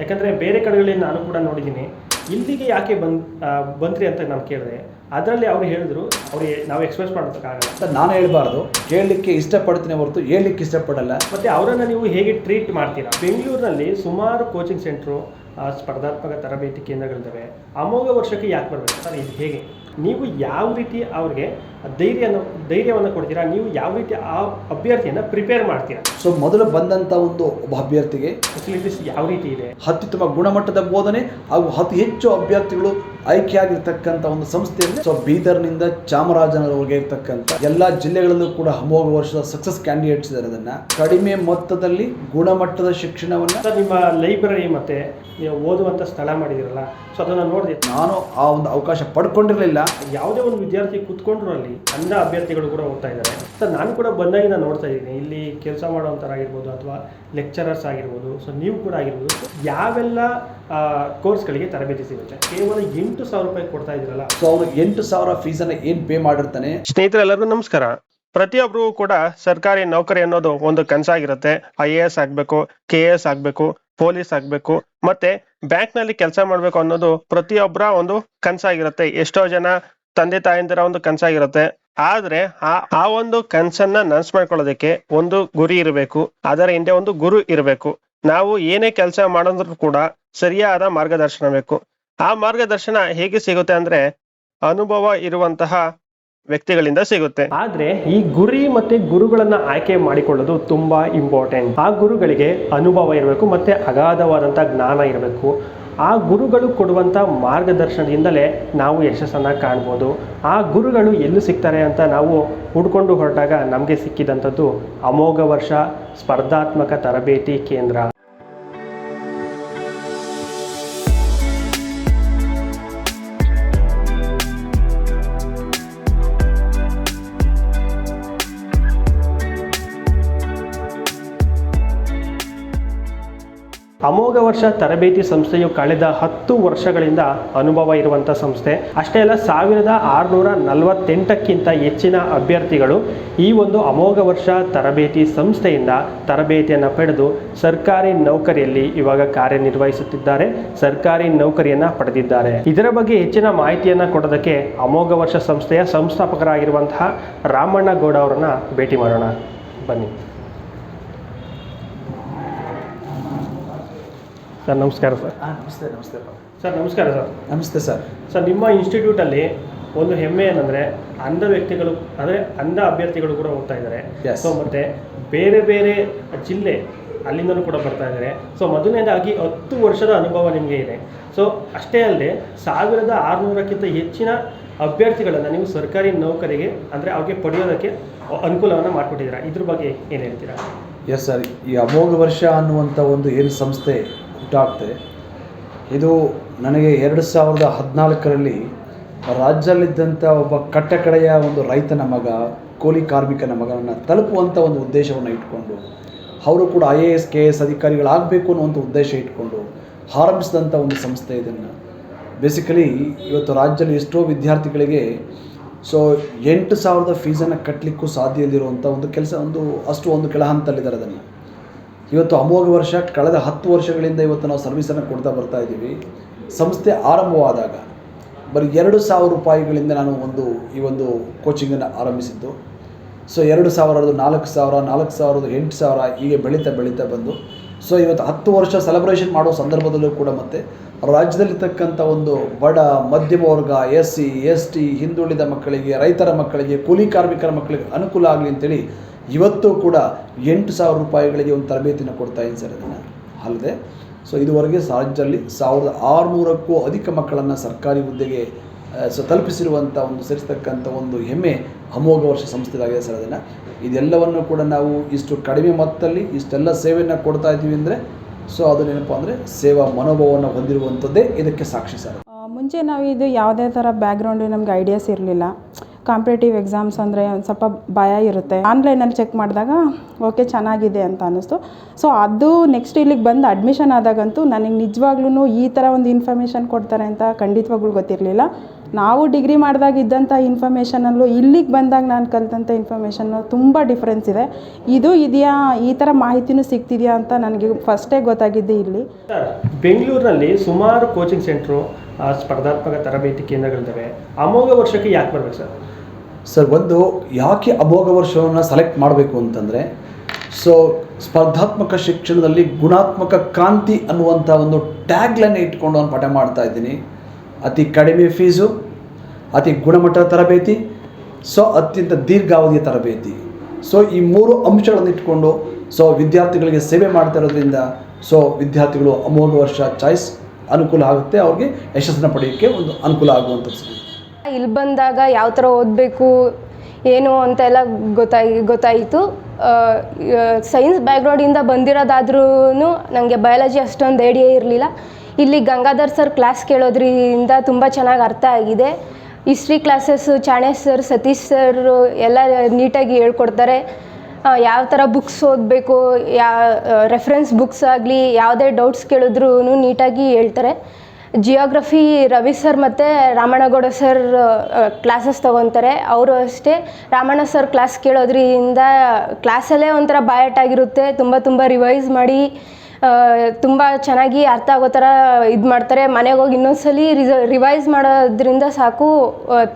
ಯಾಕಂದರೆ ಬೇರೆ ಕಡೆಗಳಲ್ಲಿ ನಾನು ಕೂಡ ನೋಡಿದ್ದೀನಿ. ಇಲ್ಲಿಗೆ ಯಾಕೆ ಬಂದ್ ಬಂದ್ರಿ ಅಂತ ನಾನು ಕೇಳಿದೆ. ಅದರಲ್ಲಿ ಅವ್ರು ಹೇಳಿದ್ರು ಅವ್ರಿಗೆ ನಾವು ಎಕ್ಸ್ಪ್ರೆಸ್ ಮಾಡೋದಕ್ಕಾಗಲ್ಲ ಅಂತ ನಾನು ಹೇಳಬಾರ್ದು. ಕೇಳಲಿಕ್ಕೆ ಇಷ್ಟಪಡ್ತೀನಿ ಹೊರತು ಹೇಳಲಿಕ್ಕೆ ಇಷ್ಟಪಡಲ್ಲ. ಮತ್ತು ಅವರನ್ನು ನೀವು ಹೇಗೆ ಟ್ರೀಟ್ ಮಾಡ್ತೀರಾ? ಬೆಂಗಳೂರಿನಲ್ಲಿ ಸುಮಾರು ಕೋಚಿಂಗ್ ಸೆಂಟ್ರು ಸ್ಪರ್ಧಾತ್ಮಕ ತರಬೇತಿ ಕೇಂದ್ರಗಳಿದ್ದಾವೆ. ಅಮೋಘ ವರ್ಷಕ್ಕೆ ಯಾಕೆ ಬರಬೇಕು? ಸರ್ ಇದು ಹೇಗೆ? ನೀವು ಯಾವ ರೀತಿ ಅವ್ರಿಗೆ ಧೈರ್ಯನ ಧೈರ್ಯವನ್ನು ಕೊಡ್ತೀರಾ? ನೀವು ಯಾವ ರೀತಿ ಆ ಅಭ್ಯರ್ಥಿಯನ್ನು ಪ್ರಿಪೇರ್ ಮಾಡ್ತೀರಾ? ಸೊ ಮೊದಲು ಬಂದಂಥ ಒಂದು ಒಬ್ಬ ಅಭ್ಯರ್ಥಿಗೆ ಫೆಸಿಲಿಟೀಸ್ ಯಾವ ರೀತಿ ಇದೆ? ಅತ್ಯುತ್ತಮ ಗುಣಮಟ್ಟದ ಬೋಧನೆ ಹಾಗೂ ಅತಿ ಹೆಚ್ಚು ಅಭ್ಯರ್ಥಿಗಳು ಆಯ್ಕೆಯಾಗಿರ್ತಕ್ಕಂಥ ಒಂದು ಸಂಸ್ಥೆ ಅಂದರೆ ಸೊ ಬೀದರ್ನಿಂದ ಚಾಮರಾಜನಗರವರೆಗೆ ಇರ್ತಕ್ಕಂಥ ಎಲ್ಲ ಜಿಲ್ಲೆಗಳಲ್ಲೂ ಕೂಡ ಅಮೋಘ ವರ್ಷದ ಸಕ್ಸಸ್ ಕ್ಯಾಂಡಿಡೇಟ್ಸ್ ಇದ್ದಾರೆ ಅದನ್ನು. ಕಡಿಮೆ ಮೊತ್ತದಲ್ಲಿ ಗುಣಮಟ್ಟದ ಶಿಕ್ಷಣವನ್ನು ನಿಮ್ಮ ಲೈಬ್ರರಿ ಮತ್ತೆ ನೀವು ಓದುವಂಥ ಸ್ಥಳ ಮಾಡಿದಿರಲ್ಲ ಸೊ ಅದನ್ನು ನೋಡಿದೆ ನಾನು ಆ ಒಂದು ಅವಕಾಶ ಪಡ್ಕೊಂಡಿರಲಿಲ್ಲ. ಯಾವುದೇ ಒಂದು ವಿದ್ಯಾರ್ಥಿ ಕೂತ್ಕೊಂಡ್ರು ಅಲ್ಲಿ ಅಂಧ ಅಭ್ಯರ್ಥಿಗಳು ಕೂಡ ಹೋಗ್ತಾ ಇದ್ದಾರೆ. ಸೊ ನಾನು ಕೂಡ ಬಂದಾಗಿ ನಾನು ನೋಡ್ತಾ ಇದ್ದೀನಿ. ಇಲ್ಲಿ ಕೆಲಸ ಮಾಡೋವಂಥರಾಗಿರ್ಬೋದು ಅಥವಾ ಲೆಕ್ಚರರ್ಸ್ ಆಗಿರ್ಬೋದು. ಸೊ ನೀವು ಕೂಡ ಆಗಿರ್ಬೋದು. ಯಾವೆಲ್ಲ ಕೋರ್ಸ್ಗಳಿಗೆ ತರಬೇತಿ ಸಿಗುತ್ತೆ? ಕೇವಲ ಎಂಟು ಸಾವಿರ ರೂಪಾಯಿ ಕೊಡ್ತಾ ಇದ್ರಲ್ಲ? ಸೊ ಅವರು ಎಂಟು ಸಾವಿರ ಫೀಸನ್ನು ಏನು ಪೇ ಮಾಡಿರ್ತಾನೆ? ಸ್ನೇಹಿತರೆಲ್ಲರಿಗೂ ನಮಸ್ಕಾರ. ಪ್ರತಿಯೊಬ್ಬರಿಗೂ ಕೂಡ ಸರ್ಕಾರಿ ನೌಕರಿ ಅನ್ನೋದು ಒಂದು ಕನಸಾಗಿರುತ್ತೆ ಐ ಎ ಎಸ್ ಆಗ್ಬೇಕು ಕೆ ಎಸ್ ಆಗ್ಬೇಕು ಪೊಲೀಸ್ ಆಗ್ಬೇಕು ಮತ್ತೆ ಬ್ಯಾಂಕ್ನಲ್ಲಿ ಕೆಲಸ ಮಾಡ್ಬೇಕು ಅನ್ನೋದು ಪ್ರತಿಯೊಬ್ಬರ ಒಂದು ಕನಸಾಗಿರುತ್ತೆ. ಎಷ್ಟೋ ಜನ ತಂದೆ ತಾಯಂದಿರ ಒಂದು ಕನಸಾಗಿರುತ್ತೆ. ಆದ್ರೆ ಆ ಆ ಒಂದು ಕನಸನ್ನ ನನ್ಸ್ ಮಾಡ್ಕೊಳ್ಳೋದಕ್ಕೆ ಒಂದು ಗುರಿ ಇರಬೇಕು. ಅದರ ಹಿಂದೆ ಒಂದು ಗುರು ಇರಬೇಕು. ನಾವು ಏನೇ ಕೆಲಸ ಮಾಡಿದ್ರು ಕೂಡ ಸರಿಯಾದ ಮಾರ್ಗದರ್ಶನ ಬೇಕು. ಆ ಮಾರ್ಗದರ್ಶನ ಹೇಗೆ ಸಿಗುತ್ತೆ ಅಂದ್ರೆ ಅನುಭವ ಇರುವಂತಹ ವ್ಯಕ್ತಿಗಳಿಂದ ಸಿಗುತ್ತೆ. ಆದ್ರೆ ಈ ಗುರಿ ಮತ್ತೆ ಗುರುಗಳನ್ನ ಆಯ್ಕೆ ಮಾಡಿಕೊಳ್ಳೋದು ತುಂಬಾ ಇಂಪಾರ್ಟೆಂಟ್ ಆ ಗುರುಗಳಿಗೆ ಅನುಭವ ಇರಬೇಕು ಮತ್ತೆ ಅಗಾಧವಾದಂತಹ ಜ್ಞಾನ ಇರಬೇಕು. ಆ ಗುರುಗಳು ಕೊಡುವಂಥ ಮಾರ್ಗದರ್ಶನದಿಂದಲೇ ನಾವು ಯಶಸ್ಸನ್ನು ಕಾಣ್ಬೋದು. ಆ ಗುರುಗಳು ಎಲ್ಲಿ ಸಿಗ್ತಾರೆ ಅಂತ ನಾವು ಹುಡ್ಕೊಂಡು ಹೊರಟಾಗ ನಮಗೆ ಸಿಕ್ಕಿದಂಥದ್ದು ಅಮೋಘ ವರ್ಷ ಸ್ಪರ್ಧಾತ್ಮಕ ತರಬೇತಿ ಕೇಂದ್ರ. ಅಮೋಘ ವರ್ಷ ತರಬೇತಿ ಸಂಸ್ಥೆಯು ಕಳೆದ ಹತ್ತು ವರ್ಷಗಳಿಂದ ಅನುಭವ ಇರುವಂಥ ಸಂಸ್ಥೆ. ಅಷ್ಟೇ ಅಲ್ಲ, ಸಾವಿರದ ಆರುನೂರ ನಲವತ್ತೆಂಟಕ್ಕಿಂತ ಹೆಚ್ಚಿನ ಅಭ್ಯರ್ಥಿಗಳು ಈ ಒಂದು ಅಮೋಘ ವರ್ಷ ತರಬೇತಿ ಸಂಸ್ಥೆಯಿಂದ ತರಬೇತಿಯನ್ನು ಪಡೆದು ಸರ್ಕಾರಿ ನೌಕರಿಯಲ್ಲಿ ಇವಾಗ ಕಾರ್ಯನಿರ್ವಹಿಸುತ್ತಿದ್ದಾರೆ, ಸರ್ಕಾರಿ ನೌಕರಿಯನ್ನ ಪಡೆದಿದ್ದಾರೆ. ಇದರ ಬಗ್ಗೆ ಹೆಚ್ಚಿನ ಮಾಹಿತಿಯನ್ನ ಕೊಡೋದಕ್ಕೆ ಅಮೋಘ ವರ್ಷ ಸಂಸ್ಥೆಯ ಸಂಸ್ಥಾಪಕರಾಗಿರುವಂತಹ ರಾಮಣ್ಣ ಗೌಡ ಅವರನ್ನು ಭೇಟಿ ಮಾಡೋಣ. ಬನ್ನಿ. ಸರ್ ನಮಸ್ಕಾರ ಸರ್. ನಮಸ್ತೆ ನಮಸ್ತೆ ಸರ್ ನಮಸ್ಕಾರ ಸರ್. ನಮಸ್ತೆ ಸರ್. ಸರ್ ನಿಮ್ಮ ಇನ್ಸ್ಟಿಟ್ಯೂಟಲ್ಲಿ ಒಂದು ಹೆಮ್ಮೆ ಏನಂದರೆ ಅಂಧ ವ್ಯಕ್ತಿಗಳು ಅಂದರೆ ಅಂಧ ಅಭ್ಯರ್ಥಿಗಳು ಕೂಡ ಹೋಗ್ತಾ ಇದ್ದಾರೆ. Yes. ಸೊ ಮತ್ತು ಬೇರೆ ಬೇರೆ ಜಿಲ್ಲೆ ಅಲ್ಲಿಂದಲೂ ಕೂಡ ಬರ್ತಾ ಇದ್ದಾರೆ. ಸೊ ಮೊದಲನೇದಾಗಿ ಹತ್ತು ವರ್ಷದ ಅನುಭವ ನಿಮಗೆ ಇದೆ. ಸೊ ಅಷ್ಟೇ ಅಲ್ಲದೆ ಸಾವಿರದ ಆರುನೂರಕ್ಕಿಂತ ಹೆಚ್ಚಿನ ಅಭ್ಯರ್ಥಿಗಳನ್ನು ನೀವು ಸರ್ಕಾರಿ ನೌಕರಿಗೆ ಅಂದರೆ ಅವ್ರಿಗೆ ಪಡೆಯೋದಕ್ಕೆ ಅನುಕೂಲವನ್ನು ಮಾಡಿಕೊಟ್ಟಿದ್ದೀರಾ? ಇದ್ರ ಬಗ್ಗೆ ಏನು ಹೇಳ್ತೀರಾ? ಎಸ್ ಸರ್ ಈ ಅಮೋಘ ವರ್ಷ ಅನ್ನುವಂಥ ಒಂದು ಏನು ಸಂಸ್ಥೆ ಹುಟ್ಟಾಗ್ತದೆ. ಇದು ನನಗೆ ಎರಡು ಸಾವಿರದ ಹದಿನಾಲ್ಕರಲ್ಲಿ ರಾಜ್ಯದಲ್ಲಿದ್ದಂಥ ಒಬ್ಬ ಕಟ್ಟಕಡೆಯ ಒಂದು ರೈತನ ಮಗ, ಕೂಲಿ ಕಾರ್ಮಿಕನ ಮಗನನ್ನು ತಲುಪುವಂಥ ಒಂದು ಉದ್ದೇಶವನ್ನು ಇಟ್ಕೊಂಡು, ಅವರು ಕೂಡ I A S K S ಅಧಿಕಾರಿಗಳಾಗಬೇಕು ಅನ್ನುವಂಥ ಉದ್ದೇಶ ಇಟ್ಕೊಂಡು ಆರಂಭಿಸಿದಂಥ ಒಂದು ಸಂಸ್ಥೆ ಇದನ್ನು. ಬೇಸಿಕಲಿ ಇವತ್ತು ರಾಜ್ಯದಲ್ಲಿ ಎಷ್ಟೋ ವಿದ್ಯಾರ್ಥಿಗಳಿಗೆ ಸೊ ಎಂಟು ಸಾವಿರದ ಫೀಸನ್ನು ಕಟ್ಟಲಿಕ್ಕೂ ಸಾಧ್ಯ ಇಲ್ಲದಿರುವಂಥ ಒಂದು ಕೆಲಸ, ಒಂದು ಅಷ್ಟು ಒಂದು ಕೆಳ ಹಂತದಲ್ಲಿದ್ದಾರೆ ಅದನ್ನು. ಇವತ್ತು ಅಮೋಘ ವರ್ಷ, ಕಳೆದ ಹತ್ತು ವರ್ಷಗಳಿಂದ ಇವತ್ತು ನಾವು ಸರ್ವಿಸನ್ನು ಕೊಡ್ತಾ ಬರ್ತಾ ಇದ್ದೀವಿ. ಸಂಸ್ಥೆ ಆರಂಭವಾದಾಗ ಬರೀ ಎರಡು ಸಾವಿರ ರೂಪಾಯಿಗಳಿಂದ ನಾನು ಒಂದು, ಈ ಒಂದು ಕೋಚಿಂಗನ್ನು ಆರಂಭಿಸಿದ್ದು. ಸೊ ಎರಡು ಸಾವಿರದ ನಾಲ್ಕು ಸಾವಿರ, ನಾಲ್ಕು ಸಾವಿರದ ಎಂಟು ಸಾವಿರ ಹೀಗೆ ಬೆಳೀತಾ ಬೆಳೀತಾ ಬಂದು. ಸೊ ಇವತ್ತು ಹತ್ತು ವರ್ಷ ಸೆಲೆಬ್ರೇಷನ್ ಮಾಡೋ ಸಂದರ್ಭದಲ್ಲೂ ಕೂಡ ಮತ್ತೆ ರಾಜ್ಯದಲ್ಲಿರ್ತಕ್ಕಂಥ ಒಂದು ಬಡ, ಮಧ್ಯಮ ವರ್ಗ ಎಸ್ ಸಿ ಎಸ್ ಟಿ ಹಿಂದುಳಿದ ಮಕ್ಕಳಿಗೆ, ರೈತರ ಮಕ್ಕಳಿಗೆ, ಕೂಲಿ ಕಾರ್ಮಿಕರ ಮಕ್ಕಳಿಗೆ ಅನುಕೂಲ ಆಗಲಿ ಅಂತೇಳಿ ಇವತ್ತು ಕೂಡ ಎಂಟು ಸಾವಿರ ರೂಪಾಯಿಗಳಿಗೆ ಒಂದು ತರಬೇತಿನ ಕೊಡ್ತಾ ಇದ್ದೀನಿ ಸರ್ ಅದನ್ನು ಅಲ್ಲದೆ ಸೊ ಇದುವರೆಗೆ ರಾಜ್ಯದಲ್ಲಿ ಸಾವಿರದ ಆರುನೂರಕ್ಕೂ ಅಧಿಕ ಮಕ್ಕಳನ್ನು ಸರ್ಕಾರಿ ಹುದ್ದೆಗೆ ಸೊ ತಲುಪಿಸಿರುವಂಥ ಒಂದು ಸೇರಿಸ್ತಕ್ಕಂಥ ಒಂದು ಹೆಮ್ಮೆ ಅಮೋಘ ವರ್ಷ ಸಂಸ್ಥೆದಾಗಿದೆ ಸರ್ ಅದನ್ನು ಇದೆಲ್ಲವನ್ನು ಕೂಡ ನಾವು ಇಷ್ಟು ಕಡಿಮೆ ಮೊತ್ತದಲ್ಲಿ ಇಷ್ಟೆಲ್ಲ ಸೇವೆಯನ್ನು ಕೊಡ್ತಾ ಇದ್ದೀವಿ ಅಂದರೆ ಸೊ ಅದನ್ನೇನಪ್ಪ ಅಂದರೆ ಸೇವಾ ಮನೋಭಾವವನ್ನು ಹೊಂದಿರುವಂಥದ್ದೇ ಇದಕ್ಕೆ ಸಾಕ್ಷಿ ಸರ್. ಮುಂಚೆ ನಾವು ಇದು ಯಾವುದೇ ಥರ ಬ್ಯಾಕ್ಗ್ರೌಂಡು ನಮ್ಗೆ ಐಡಿಯಾಸ್ ಇರಲಿಲ್ಲ. ಕಾಂಪಿಟೇಟಿವ್ ಎಕ್ಸಾಮ್ಸ್ ಅಂದರೆ ಒಂದು ಸ್ವಲ್ಪ ಭಯ ಇರುತ್ತೆ. ಆನ್ಲೈನಲ್ಲಿ ಚೆಕ್ ಮಾಡಿದಾಗ ಓಕೆ ಚೆನ್ನಾಗಿದೆ ಅಂತ ಅನ್ನಿಸ್ತು. ಸೊ ಅದು ನೆಕ್ಸ್ಟ್ ಇಲ್ಲಿಗೆ ಬಂದು ಅಡ್ಮಿಷನ್ ಆದಾಗಂತೂ ನನಗೆ ನಿಜವಾಗ್ಲೂ ಈ ಥರ ಒಂದು ಇನ್ಫಾರ್ಮೇಷನ್ ಕೊಡ್ತಾರೆ ಅಂತ ಖಂಡಿತವಾಗ್ಲೂ ಗೊತ್ತಿರಲಿಲ್ಲ. ನಾವು ಡಿಗ್ರಿ ಮಾಡಿದಾಗ ಇದ್ದಂಥ ಇನ್ಫಾರ್ಮೇಷನಲ್ಲೂ ಇಲ್ಲಿಗೆ ಬಂದಾಗ ನಾನು ಕಲಿತಂಥ ಇನ್ಫಾರ್ಮೇಷನ್ನು ತುಂಬ ಡಿಫ್ರೆನ್ಸ್ ಇದೆ. ಇದು ಇದೆಯಾ, ಈ ಥರ ಮಾಹಿತಿನೂ ಸಿಗ್ತಿದೆಯಾ ಅಂತ ನನಗೆ ಫಸ್ಟೇ ಗೊತ್ತಾಗಿದ್ದೆ ಇಲ್ಲಿ. ಬೆಂಗಳೂರಿನಲ್ಲಿ ಸುಮಾರು ಕೋಚಿಂಗ್ ಸೆಂಟ್ರು ಸ್ಪರ್ಧಾತ್ಮಕ ತರಬೇತಿ ಕೇಂದ್ರಗಳಿದ್ದಾವೆ ಅಮೋಘ ವರ್ಷಕ್ಕೆ ಯಾಕೆ ಬರಬೇಕು ಸರ್? ಸರ್, ಒಂದು ಯಾಕೆ ಅಭೋಗ ವರ್ಷವನ್ನು ಸೆಲೆಕ್ಟ್ ಮಾಡಬೇಕು ಅಂತಂದರೆ ಸೊ ಸ್ಪರ್ಧಾತ್ಮಕ ಶಿಕ್ಷಣದಲ್ಲಿ ಗುಣಾತ್ಮಕ ಕಾಂತಿ ಅನ್ನುವಂಥ ಒಂದು ಟ್ಯಾಗ್ಲನ್ನು ಇಟ್ಕೊಂಡು ನಾನು ಪಾಠ ಮಾಡ್ತಾ ಇದ್ದೀನಿ. ಅತಿ ಕಡಿಮೆ ಫೀಸು ಅತಿ ಗುಣಮಟ್ಟದ ತರಬೇತಿ ಸೊ ಅತ್ಯಂತ ದೀರ್ಘಾವಧಿಯ ತರಬೇತಿ. ಸೊ ಈ ಮೂರು ಅಂಶಗಳನ್ನು ಇಟ್ಕೊಂಡು ಸೊ ವಿದ್ಯಾರ್ಥಿಗಳಿಗೆ ಸೇವೆ ಮಾಡ್ತಾ ಇರೋದ್ರಿಂದ ಸೊ ವಿದ್ಯಾರ್ಥಿಗಳು ಅಮೋಘ ವರ್ಷ ಚಾಯ್ಸ್ ಅನುಕೂಲ ಆಗುತ್ತೆ, ಅವ್ರಿಗೆ ಯಶಸ್ಸನ್ನು ಪಡೆಯೋಕ್ಕೆ ಒಂದು ಅನುಕೂಲ ಆಗುವಂಥದ್ದು ಸರ್. ಇಲ್ಲಿ ಬಂದಾಗ ಯಾವ ಥರ ಓದಬೇಕು, ಏನು ಅಂತೆಲ್ಲ ಗೊತ್ತಾಗಿ ಗೊತ್ತಾಯಿತು. ಸೈನ್ಸ್ ಬ್ಯಾಕ್ಗ್ರೌಂಡಿಂದ ಬಂದಿರೋದಾದ್ರೂ ನನಗೆ ಬಯಾಲಜಿ ಅಷ್ಟೊಂದು ಐಡಿಯಾ ಇರಲಿಲ್ಲ. ಇಲ್ಲಿ ಗಂಗಾಧರ್ ಸರ್ ಕ್ಲಾಸ್ ಕೇಳೋದ್ರಿಂದ ತುಂಬ ಚೆನ್ನಾಗಿ ಅರ್ಥ ಆಗಿದೆ. ಹಿಸ್ಟ್ರಿ ಕ್ಲಾಸಸ್ಸು ಚಾಣೆ ಸರ್ ಸತೀಶ್ ಸರ್ ಎಲ್ಲ ನೀಟಾಗಿ ಹೇಳ್ಕೊಡ್ತಾರೆ. ಯಾವ ಥರ ಬುಕ್ಸ್ ಓದಬೇಕು, ಯಾ ರೆಫರೆನ್ಸ್ ಬುಕ್ಸ್ ಆಗಲಿ, ಯಾವುದೇ ಡೌಟ್ಸ್ ಕೇಳಿದ್ರೂ ನೀಟಾಗಿ ಹೇಳ್ತಾರೆ. ಜಿಯೋಗ್ರಫಿ ರವಿ ಸರ್ ಮತ್ತು ರಾಮಣ್ಣಗೌಡ ಸರ್ ಕ್ಲಾಸಸ್ ತೊಗೊತಾರೆ. ಅವರು ಅಷ್ಟೇ. ರಾಮಣ್ಣ ಸರ್ ಕ್ಲಾಸ್ ಕೇಳೋದ್ರಿಂದ ಕ್ಲಾಸಲ್ಲೇ ಒಂಥರ ಬಾಯಟ್ ಆಗಿರುತ್ತೆ. ತುಂಬ ತುಂಬ ರಿವೈಸ್ ಮಾಡಿ ತುಂಬ ಚೆನ್ನಾಗಿ ಅರ್ಥ ಆಗೋ ಥರ ಇದು ಮಾಡ್ತಾರೆ. ಮನೆಗೆ ಹೋಗಿ ಇನ್ನೊಂದ್ಸಲಿ ರಿವೈಸ್ ಮಾಡೋದ್ರಿಂದ ಸಾಕು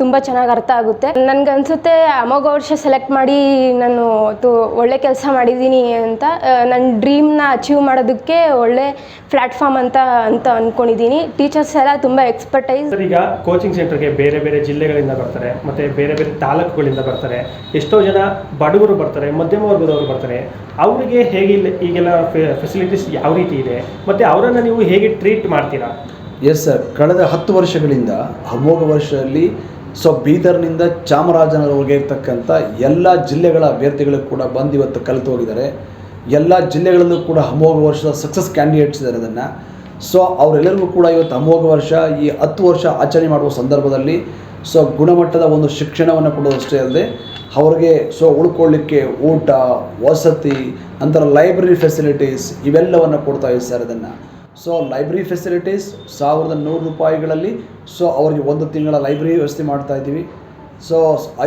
ತುಂಬ ಚೆನ್ನಾಗಿ ಅರ್ಥ ಆಗುತ್ತೆ. ನನಗೆ ಅನ್ಸುತ್ತೆ ಅಮೋಘ ವರ್ಷ ಸೆಲೆಕ್ಟ್ ಮಾಡಿ ನಾನು ತು, ಒಳ್ಳೆ ಕೆಲಸ ಮಾಡಿದ್ದೀನಿ ಅಂತ ನನ್ನ ಡ್ರೀಮ್ನ ಅಚೀವ್ ಮಾಡೋದಕ್ಕೆ ಒಳ್ಳೆ ಪ್ಲಾಟ್ಫಾರ್ಮ್ ಅಂತ ಅಂತ ಅಂದ್ಕೊಂಡಿದ್ದೀನಿ ಟೀಚರ್ಸ್ ಎಲ್ಲ ತುಂಬ ಎಕ್ಸ್ಪರ್ಟೈಸ್ ಈಗ ಕೋಚಿಂಗ್ ಸೆಂಟರ್ಗೆ ಬೇರೆ ಬೇರೆ ಜಿಲ್ಲೆಗಳಿಂದ ಬರ್ತಾರೆ, ಮತ್ತೆ ಬೇರೆ ಬೇರೆ ತಾಲೂಕುಗಳಿಂದ ಬರ್ತಾರೆ, ಎಷ್ಟೋ ಜನ ಬಡವರು ಬರ್ತಾರೆ, ಮಧ್ಯಮ ವರ್ಗದವರು ಬರ್ತಾರೆ. ಅವರಿಗೆ ಹೇಗೆ ಈಗೆಲ್ಲ ಫೆಸಿಲಿಟೀಸ್ ಯಾವ ರೀತಿ ಇದೆ? ಮತ್ತೆ ಅವರನ್ನು ನೀವು ಹೇಗೆ ಟ್ರೀಟ್ ಮಾಡ್ತೀರಾ? ಎಸ್ ಸರ್ ಕಳೆದ ಹತ್ತು ವರ್ಷಗಳಿಂದ, ಅಮೋಘ ವರ್ಷದಲ್ಲಿ, ಸೊ ಬೀದರ್ನಿಂದ ಚಾಮರಾಜನಗರವರೆಗೆ ಇರ್ತಕ್ಕಂಥ ಎಲ್ಲ ಜಿಲ್ಲೆಗಳ ಅಭ್ಯರ್ಥಿಗಳು ಕೂಡ ಬಂದು ಇವತ್ತು ಕಲಿತು ಹೋಗಿದ್ದಾರೆ. ಎಲ್ಲ ಜಿಲ್ಲೆಗಳಲ್ಲೂ ಕೂಡ ಅಮೋಘ ವರ್ಷದ ಸಕ್ಸಸ್ ಕ್ಯಾಂಡಿಡೇಟ್ಸ್ ಇದ್ದಾರೆ ಅದನ್ನು. ಸೊ ಅವರೆಲ್ಲರಿಗೂ ಕೂಡ ಇವತ್ತು ಅಮೋಘ ವರ್ಷ, ಈ ಹತ್ತು ವರ್ಷ ಆಚರಣೆ ಮಾಡುವ ಸಂದರ್ಭದಲ್ಲಿ ಸೊ ಗುಣಮಟ್ಟದ ಒಂದು ಶಿಕ್ಷಣವನ್ನು ಕೊಡೋದಷ್ಟೇ ಅಲ್ಲದೆ ಅವ್ರಿಗೆ ಸೊ ಉಳ್ಕೊಳ್ಳಿಕ್ಕೆ ಊಟ, ವಸತಿ, ನಂತರ ಲೈಬ್ರರಿ ಫೆಸಿಲಿಟೀಸ್ ಇವೆಲ್ಲವನ್ನು ಕೊಡ್ತಾ ಇದೆ ಸರ್ ಅದನ್ನು ಸೊ ಲೈಬ್ರರಿ ಫೆಸಿಲಿಟೀಸ್ ಸಾವಿರದ ನೂರು ರೂಪಾಯಿಗಳಲ್ಲಿ ಸೊ ಅವರಿಗೆ ಒಂದು ತಿಂಗಳ ಲೈಬ್ರರಿ ವ್ಯವಸ್ಥೆ ಮಾಡ್ತಾ ಇದ್ದೀವಿ. ಸೊ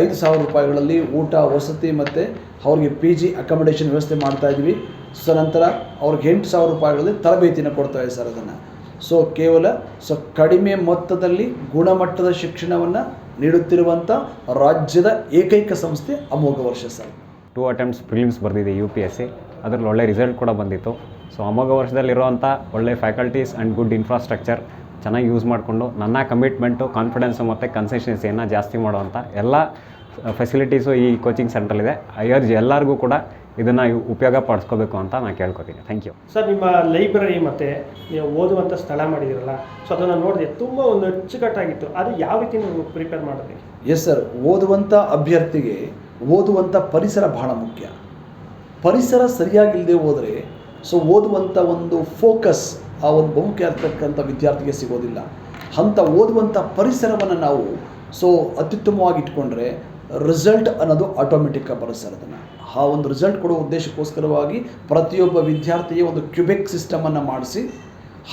ಐದು ಸಾವಿರ ರೂಪಾಯಿಗಳಲ್ಲಿ ಊಟ, ವಸತಿ ಮತ್ತು ಅವ್ರಿಗೆ ಪಿ ಜಿ ಅಕಾಮಿಡೇಷನ್ ವ್ಯವಸ್ಥೆ ಮಾಡ್ತಾ ಇದ್ದೀವಿ. ಸೊ ನಂತರ ಅವ್ರಿಗೆ ಎಂಟು ಸಾವಿರ ರೂಪಾಯಿಗಳಲ್ಲಿ ತರಬೇತಿನ ಕೊಡ್ತಾ ಇದೆ ಸರ್ ಅದನ್ನು ಸೊ ಕೇವಲ ಸೊ ಕಡಿಮೆ ಮೊತ್ತದಲ್ಲಿ ಗುಣಮಟ್ಟದ ಶಿಕ್ಷಣವನ್ನು ನೀಡುತ್ತಿರುವಂಥ ರಾಜ್ಯದ ಏಕೈಕ ಸಂಸ್ಥೆ Amogha Varsha sir. Two attempts prelims ಬರೆದಿದೆ ಯು ಪಿ ಎಸ್ ಸಿ ಅದರಲ್ಲಿ ಒಳ್ಳೆ ರಿಸಲ್ಟ್ ಕೂಡ ಬಂದಿತ್ತು. ಸೊ ಅಮೋಘ ವರ್ಷದಲ್ಲಿರುವಂಥ ಒಳ್ಳೆ ಫ್ಯಾಕಲ್ಟೀಸ್ ಆ್ಯಂಡ್ ಗುಡ್ ಇನ್ಫ್ರಾಸ್ಟ್ರಕ್ಚರ್ ಚೆನ್ನಾಗಿ ಯೂಸ್ ಮಾಡಿಕೊಂಡು, ನನ್ನ ಕಮಿಟ್ಮೆಂಟು ಕಾನ್ಫಿಡೆನ್ಸು ಮತ್ತು ಕನ್ಸಿಸ್ಟೆನ್ಸಿಯನ್ನು ಜಾಸ್ತಿ ಮಾಡುವಂಥ ಎಲ್ಲ ಫೆಸಿಲಿಟೀಸು ಈ ಕೋಚಿಂಗ್ ಸೆಂಟ್ರಲ್ಲಿದೆ ಐ ಅರ್ಜ್ ಎಲ್ಲರಿಗೂ ಕೂಡ ಇದನ್ನು ಉಪಯೋಗ ಪಡಿಸ್ಕೋಬೇಕು ಅಂತ ನಾನು ಕೇಳ್ಕೊತೀನಿ. ಥ್ಯಾಂಕ್ ಯು ಸರ್ ನಿಮ್ಮ ಲೈಬ್ರರಿ ಮತ್ತೆ ನೀವು ಓದುವಂಥ ಸ್ಥಳ ಮಾಡಿದಿರಲ್ಲ ಸೊ ಅದನ್ನು ನೋಡಿದೆ ತುಂಬ ಒಂದು ಅಚ್ಚುಕಟ್ಟಾಗಿತ್ತು. ಅದು ಯಾವ ರೀತಿ ನೀವು ಪ್ರಿಪೇರ್ ಮಾಡಿದ್ರಿ? ಎಸ್ ಸರ್ ಓದುವಂಥ ಅಭ್ಯರ್ಥಿಗೆ ಓದುವಂಥ ಪರಿಸರ ಬಹಳ ಮುಖ್ಯ. ಪರಿಸರ ಸರಿಯಾಗಿಲ್ಲದೆ ಹೋದರೆ ಸೊ ಓದುವಂಥ ಒಂದು ಫೋಕಸ್ ಆ ಒಂದು ಬಹುಮುಖ್ಯ ಇರ್ತಕ್ಕಂಥ ವಿದ್ಯಾರ್ಥಿಗೆ ಸಿಗೋದಿಲ್ಲ. ಅಂಥ ಓದುವಂಥ ಪರಿಸರವನ್ನು ನಾವು ಸೊ ಅತ್ಯುತ್ತಮವಾಗಿ ಇಟ್ಕೊಂಡ್ರೆ ರಿಸಲ್ಟ್ ಅನ್ನೋದು ಆಟೋಮೆಟಿಕ್ಕಾಗಿ ಬರುತ್ತೆ ಸರ್ ಅದನ್ನು. ಆ ಒಂದು ರಿಸಲ್ಟ್ ಕೊಡೋ ಉದ್ದೇಶಕ್ಕೋಸ್ಕರವಾಗಿ ಪ್ರತಿಯೊಬ್ಬ ವಿದ್ಯಾರ್ಥಿಗೆ ಒಂದು ಕ್ಯೂಬೆಕ್ ಸಿಸ್ಟಮನ್ನು ಮಾಡಿಸಿ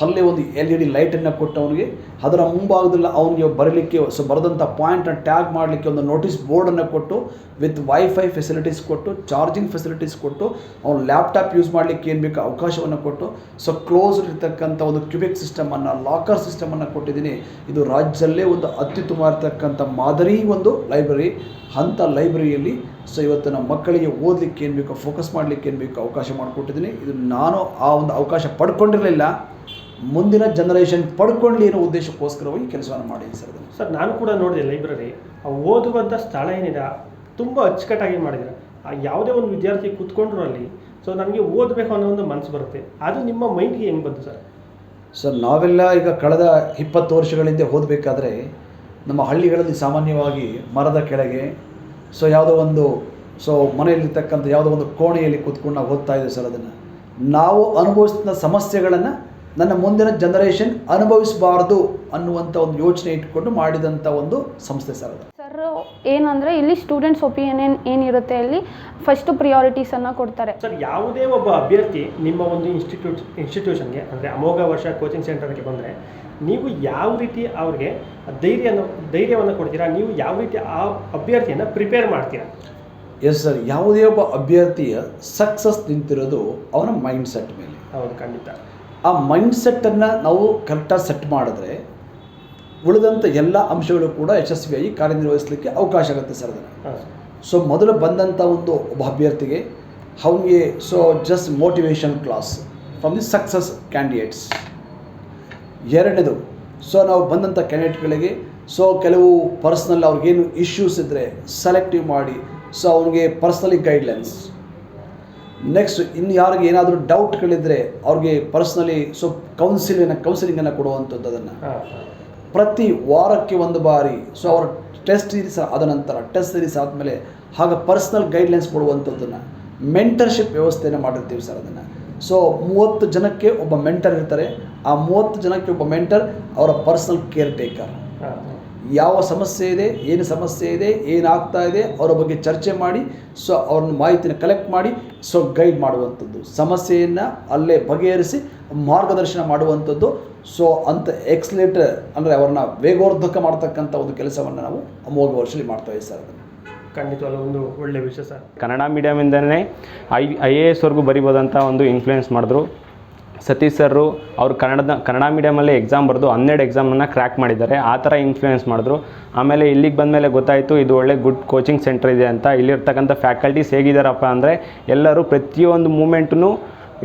ಅಲ್ಲೇ ಒಂದು ಎಲ್ ಇ ಡಿ ಲೈಟನ್ನು ಕೊಟ್ಟು ಅವನಿಗೆ ಅದರ ಮುಂಭಾಗದಲ್ಲಿ ಅವನಿಗೆ ಬರಲಿಕ್ಕೆ, ಸೊ ಬರೆದಂಥ ಪಾಯಿಂಟನ್ನು ಟ್ಯಾಗ್ ಮಾಡಲಿಕ್ಕೆ ಒಂದು ನೋಟಿಸ್ ಬೋರ್ಡನ್ನು ಕೊಟ್ಟು ವಿತ್ ವೈಫೈ ಫೆಸಿಲಿಟೀಸ್ ಕೊಟ್ಟು ಚಾರ್ಜಿಂಗ್ ಫೆಸಿಲಿಟೀಸ್ ಕೊಟ್ಟು, ಅವನು ಲ್ಯಾಪ್ಟಾಪ್ ಯೂಸ್ ಮಾಡಲಿಕ್ಕೆ ಏನು ಬೇಕು ಅವಕಾಶವನ್ನು ಕೊಟ್ಟು ಸೊ ಕ್ಲೋಸ್ ಇರ್ತಕ್ಕಂಥ ಒಂದು ಕ್ಯೂಬಿಕ್ ಸಿಸ್ಟಮನ್ನು ಲಾಕರ್ ಸಿಸ್ಟಮನ್ನು ಕೊಟ್ಟಿದ್ದೀನಿ. ಇದು ರಾಜ್ಯದಲ್ಲೇ ಒಂದು ಅತ್ಯುತ್ತಮ ಇರ್ತಕ್ಕಂಥ ಮಾದರಿ ಒಂದು ಲೈಬ್ರರಿ ಅಂಥ ಲೈಬ್ರರಿಯಲ್ಲಿ ಸೊ ಇವತ್ತು ನಮ್ಮ ಮಕ್ಕಳಿಗೆ ಓದಲಿಕ್ಕೆ ಏನು ಬೇಕೋ ಫೋಕಸ್ ಮಾಡಲಿಕ್ಕೆ ಏನು ಬೇಕೋ ಅವಕಾಶ ಮಾಡಿಕೊಟ್ಟಿದ್ದೀನಿ. ಇದು ನಾನು ಆ ಒಂದು ಅವಕಾಶ ಪಡ್ಕೊಂಡಿರಲಿಲ್ಲ. ಮುಂದಿನ ಜನರೇಷನ್ ಪಡ್ಕೊಳ್ಳಿ ಅನ್ನೋ ಉದ್ದೇಶಕ್ಕೋಸ್ಕರವಾಗಿ ಕೆಲಸವನ್ನು ಮಾಡಿ ಸರ್. ಸರ್ ನಾನು ಕೂಡ ನೋಡಿದೆ ಲೈಬ್ರರಿ. ಆ ಓದುವಂಥ ಸ್ಥಳ ಏನಿದೆ ತುಂಬ ಅಚ್ಚುಕಟ್ಟಾಗಿ ಮಾಡಿದ್ದಾರೆ. ಆ ಯಾವುದೇ ಒಂದು ವಿದ್ಯಾರ್ಥಿ ಕೂತ್ಕೊಂಡ್ರು ಅಲ್ಲಿ ಸೊ ನಮಗೆ ಓದಬೇಕು ಅನ್ನೋ ಒಂದು ಮನಸ್ಸು ಬರುತ್ತೆ. ಅದು ನಿಮ್ಮ ಮೈಂಡ್ಗೆ ಹೆಂಗೆ ಬಂತು ಸರ್? ಸರ್ ನಾವೆಲ್ಲ ಈಗ ಕಳೆದ ಇಪ್ಪತ್ತು ವರ್ಷಗಳಿಂದ ಓದಬೇಕಾದ್ರೆ ನಮ್ಮ ಹಳ್ಳಿಗಳಲ್ಲಿ ಸಾಮಾನ್ಯವಾಗಿ ಮರದ ಕೆಳಗೆ ಸೊ ಯಾವುದೋ ಒಂದು ಸೊ ಮನೆಯಲ್ಲಿರ್ತಕ್ಕಂಥ ಯಾವುದೋ ಒಂದು ಕೋಣೆಯಲ್ಲಿ ಕೂತ್ಕೊಂಡು ನಾವು ಓದ್ತಾ ಇದ್ದೀವಿ ಸರ್ ಅದನ್ನು. ನಾವು ಅನುಭವಿಸಿದ ಸಮಸ್ಯೆಗಳನ್ನು ನನ್ನ ಮುಂದಿನ ಜನರೇಷನ್ ಅನುಭವಿಸಬಾರ್ದು ಅನ್ನುವಂಥ ಒಂದು ಯೋಚನೆ ಇಟ್ಕೊಂಡು ಮಾಡಿದಂಥ ಒಂದು ಸಂಸ್ಥೆ ಸರ್ ಅದು. ಸರ್ ಏನಂದರೆ ಇಲ್ಲಿ ಸ್ಟೂಡೆಂಟ್ಸ್ ಒಪಿನಿಯನ್ ಏನಿರುತ್ತೆ ಅಲ್ಲಿ? ಫಸ್ಟು ಪ್ರಿಯಾರಿಟೀಸನ್ನು ಕೊಡ್ತಾರೆ. ಸರ್ ಯಾವುದೇ ಒಬ್ಬ ಅಭ್ಯರ್ಥಿ ನಿಮ್ಮ ಒಂದು ಇನ್ಸ್ಟಿಟ್ಯೂಟ್ ಇನ್ಸ್ಟಿಟ್ಯೂಷನ್ಗೆ ಅಂದರೆ ಅಮೋಘ ವರ್ಷ ಕೋಚಿಂಗ್ ಸೆಂಟರ್ಗೆ ಬಂದರೆ ನೀವು ಯಾವ ರೀತಿ ಅವ್ರಿಗೆ ಧೈರ್ಯನ ಧೈರ್ಯವನ್ನು ಕೊಡ್ತೀರಾ? ನೀವು ಯಾವ ರೀತಿ ಆ ಅಭ್ಯರ್ಥಿಯನ್ನು ಪ್ರಿಪೇರ್ ಮಾಡ್ತೀರಾ? ಎಸ್ ಸರ್ ಯಾವುದೇ ಒಬ್ಬ ಅಭ್ಯರ್ಥಿಯ ಸಕ್ಸಸ್ ನಿಂತಿರೋದು ಅವನ ಮೈಂಡ್ ಸೆಟ್ ಮೇಲೆ. ಹೌದು ಖಂಡಿತ. ಆ ಮೈಂಡ್ ಸೆಟ್ಟನ್ನು ನಾವು ಕರೆಕ್ಟಾಗಿ ಸೆಟ್ ಮಾಡಿದ್ರೆ ಉಳಿದಂಥ ಎಲ್ಲ ಅಂಶಗಳು ಕೂಡ ಯಶಸ್ವಿಯಾಗಿ ಕಾರ್ಯನಿರ್ವಹಿಸಲಿಕ್ಕೆ ಅವಕಾಶ ಆಗುತ್ತೆ ಸರ್ ಅದನ್ನು. ಸೊ ಮೊದಲು ಬಂದಂಥ ಒಂದು ಒಬ್ಬ ಅಭ್ಯರ್ಥಿಗೆ ಅವನಿಗೆ so just motivation class from the success candidates ಎರಡನೇದು ಸೊ ನಾವು ಬಂದಂಥ ಕ್ಯಾಂಡಿಡೇಟ್ಗಳಿಗೆ ಸೊ ಕೆಲವು ಪರ್ಸ್ನಲ್ ಅವ್ರಿಗೇನು ಇಶ್ಯೂಸ್ ಇದ್ದರೆ ಸೆಲೆಕ್ಟಿವ್ ಮಾಡಿ ಸೊ ಅವ್ರಿಗೆ ಪರ್ಸ್ನಲಿ ಗೈಡ್ಲೈನ್ಸ್ ನೆಕ್ಸ್ಟ್ ಇನ್ನು ಯಾರಿಗೆ ಏನಾದರೂ ಡೌಟ್ಗಳಿದ್ದರೆ ಅವ್ರಿಗೆ ಪರ್ಸ್ನಲಿ ಸೊ ಕೌನ್ಸಿಲಿನ ಕೌನ್ಸಿಲಿಂಗನ್ನು ಕೊಡುವಂಥದ್ದು ಅದನ್ನು. ಪ್ರತಿ ವಾರಕ್ಕೆ ಒಂದು ಬಾರಿ ಸೊ ಅವರ ಟೆಸ್ಟ್ ಸೀರೀಸ್ ಆದ ನಂತರ ಟೆಸ್ಟ್ ಸೀರೀಸ್ ಆದಮೇಲೆ ಹಾಗೆ ಪರ್ಸ್ನಲ್ ಗೈಡ್ಲೈನ್ಸ್ ಕೊಡುವಂಥದ್ದನ್ನು ಮೆಂಟರ್ಶಿಪ್ ವ್ಯವಸ್ಥೆಯನ್ನು ಮಾಡಿರ್ತೀವಿ ಸರ್ ಅದನ್ನು. ಸೊ ಮೂವತ್ತು ಜನಕ್ಕೆ ಒಬ್ಬ ಮೆಂಟರ್ ಇರ್ತಾರೆ. ಆ ಮೂವತ್ತು ಜನಕ್ಕೆ ಒಬ್ಬ ಮೆಂಟರ್ ಅವರ ಪರ್ಸ್ನಲ್ ಕೇರ್ ಟೇಕರ್ ಯಾವ ಸಮಸ್ಯೆ ಇದೆ ಏನು ಸಮಸ್ಯೆ ಇದೆ ಏನಾಗ್ತಾ ಇದೆ ಅವರ ಬಗ್ಗೆ ಚರ್ಚೆ ಮಾಡಿ ಸೊ ಅವ್ರನ್ನ ಮಾಹಿತಿನ ಕಲೆಕ್ಟ್ ಮಾಡಿ ಸೊ ಗೈಡ್ ಮಾಡುವಂಥದ್ದು. ಸಮಸ್ಯೆಯನ್ನು ಅಲ್ಲೇ ಬಗೆಹರಿಸಿ ಮಾರ್ಗದರ್ಶನ ಮಾಡುವಂಥದ್ದು. ಸೊ ಅಂತ ಎಕ್ಸ್ಲೇಟ್ ಅಂದರೆ ಅವ್ರನ್ನ ವೇಗೋರ್ಧಕ ಮಾಡ್ತಕ್ಕಂಥ ಒಂದು ಕೆಲಸವನ್ನು ನಾವು ಅಮೋಘ ವರ್ಷದಲ್ಲಿ ಮಾಡ್ತಾ ಇದ್ದೀವಿ ಸರ್ ಅದನ್ನು. ಅಲ್ಲ ಒಂದು ಒಳ್ಳೆಯ ವಿಷಯ ಸರ್. ಕನ್ನಡ ಮೀಡಿಯಮಿಂದನೇ ಐ ಐ ಎ ಎಸ್ವರೆಗೂ ಬರಿಬೋದಂಥ ಒಂದು ಇನ್ಫ್ಲೂಯೆನ್ಸ್ ಮಾಡಿದ್ರು. ಸತೀಶ್ ಸರ್ರು ಅವರು ಕನ್ನಡದ, ಕನ್ನಡ ಮೀಡಿಯಮಲ್ಲಿ ಎಕ್ಸಾಮ್ ಬರೆದು ಹನ್ನೆರಡು ಎಕ್ಸಾಮನ್ನು ಕ್ರ್ಯಾಕ್ ಮಾಡಿದ್ದಾರೆ. ಆ ಥರ ಇನ್ಫ್ಲೂಯೆನ್ಸ್ ಮಾಡಿದ್ರು. ಆಮೇಲೆ ಇಲ್ಲಿಗೆ ಬಂದ ಮೇಲೆ ಗೊತ್ತಾಯಿತು, ಇದು ಒಳ್ಳೆ ಗುಡ್ ಕೋಚಿಂಗ್ ಸೆಂಟರ್ ಇದೆ ಅಂತ. ಇಲ್ಲಿರ್ತಕ್ಕಂಥ ಫ್ಯಾಕಲ್ಟೀಸ್ ಹೇಗಿದ್ದಾರಪ್ಪ ಅಂದರೆ ಎಲ್ಲರೂ ಪ್ರತಿಯೊಂದು ಮೂಮೆಂಟೂ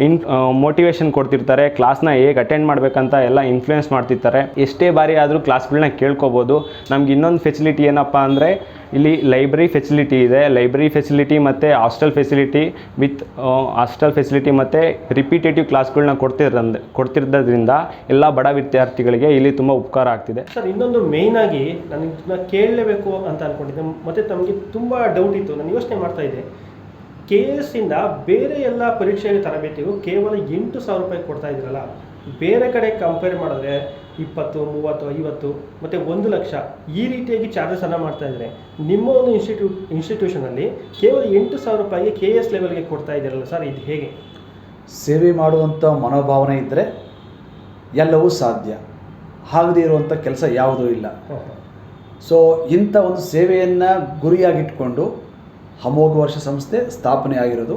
ಇನ್ ಮೋಟಿವೇಶನ್ ಕೊಡ್ತಿರ್ತಾರೆ ಕ್ಲಾಸ್ನ ಹೇಗೆ ಅಟೆಂಡ್ ಮಾಡಬೇಕಂತ ಎಲ್ಲ ಇನ್ಫ್ಲುಯೆನ್ಸ್ ಮಾಡ್ತಿರ್ತಾರೆ. ಎಷ್ಟೇ ಬಾರಿ ಆದರೂ ಕ್ಲಾಸ್ಗಳನ್ನ ಕೇಳ್ಕೊಬೋದು. ನಮ್ಗೆ ಇನ್ನೊಂದು ಫೆಸಿಲಿಟಿ ಏನಪ್ಪ ಅಂದರೆ, ಇಲ್ಲಿ ಲೈಬ್ರರಿ ಫೆಸಿಲಿಟಿ ಇದೆ. ಲೈಬ್ರರಿ ಫೆಸಿಲಿಟಿ ಮತ್ತು hostel facility with hostel facility ಮತ್ತು ರಿಪೀಟೇಟಿವ್ ಕ್ಲಾಸ್ಗಳನ್ನ ಕೊಡ್ತಿರಂದ, ಕೊಡ್ತಿರೋದ್ರಿಂದ ಎಲ್ಲ ಬಡ ವಿದ್ಯಾರ್ಥಿಗಳಿಗೆ ಇಲ್ಲಿ ತುಂಬ ಉಪಕಾರ ಆಗ್ತಿದೆ. ಸರ್, ಇನ್ನೊಂದು ಮೇಯ್ನ್ ಆಗಿ ನನಗೆ ಕೇಳಲೇಬೇಕು ಅಂತ ಅಂದ್ಕೊಂಡಿದ್ದೆ ಮತ್ತು ತಮಗೆ ತುಂಬ ಡೌಟ್ ಇತ್ತು. ನಾನು ಯೋಚನೆ ಮಾಡ್ತಾ ಇದ್ದೆ. ಕೆ ಎಸ್ ಇಂದ ಬೇರೆ ಎಲ್ಲ ಪರೀಕ್ಷೆಗೆ ತರಬೇತಿಗೂ ಕೇವಲ ಎಂಟು ಸಾವಿರ ರೂಪಾಯಿ ಕೊಡ್ತಾ ಇದ್ರಲ್ಲ. ಬೇರೆ ಕಡೆ ಕಂಪೇರ್ ಮಾಡಿದ್ರೆ ಇಪ್ಪತ್ತು ಮೂವತ್ತು ಐವತ್ತು ಮತ್ತು ಒಂದು ಲಕ್ಷ ಈ ರೀತಿಯಾಗಿ ಚಾರ್ಜಸನ್ನು ಮಾಡ್ತಾ ಇದ್ದಾರೆ ನಿಮ್ಮ ಒಂದು ಇನ್ಸ್ಟಿಟ್ಯೂಟ್ ಇನ್ಸ್ಟಿಟ್ಯೂಷನಲ್ಲಿ ಕೇವಲ ಎಂಟು ಸಾವಿರ ರೂಪಾಯಿಗೆ ಕೆ ಎಸ್ ಲೆವೆಲ್ಗೆ ಕೊಡ್ತಾ ಇದ್ದೀರಲ್ಲ ಸರ್ ಇದು ಹೇಗೆ? ಸೇವೆ ಮಾಡುವಂಥ ಮನೋಭಾವನೆ ಇದ್ದರೆ ಎಲ್ಲವೂ ಸಾಧ್ಯ. ಆಗದೇ ಇರುವಂಥ ಕೆಲಸ ಯಾವುದೂ ಇಲ್ಲ. ಸೊ ಇಂಥ ಒಂದು ಸೇವೆಯನ್ನು ಗುರಿಯಾಗಿಟ್ಕೊಂಡು ಅಮೋಘ ವರ್ಷ ಸಂಸ್ಥೆ ಸ್ಥಾಪನೆ ಆಗಿರೋದು.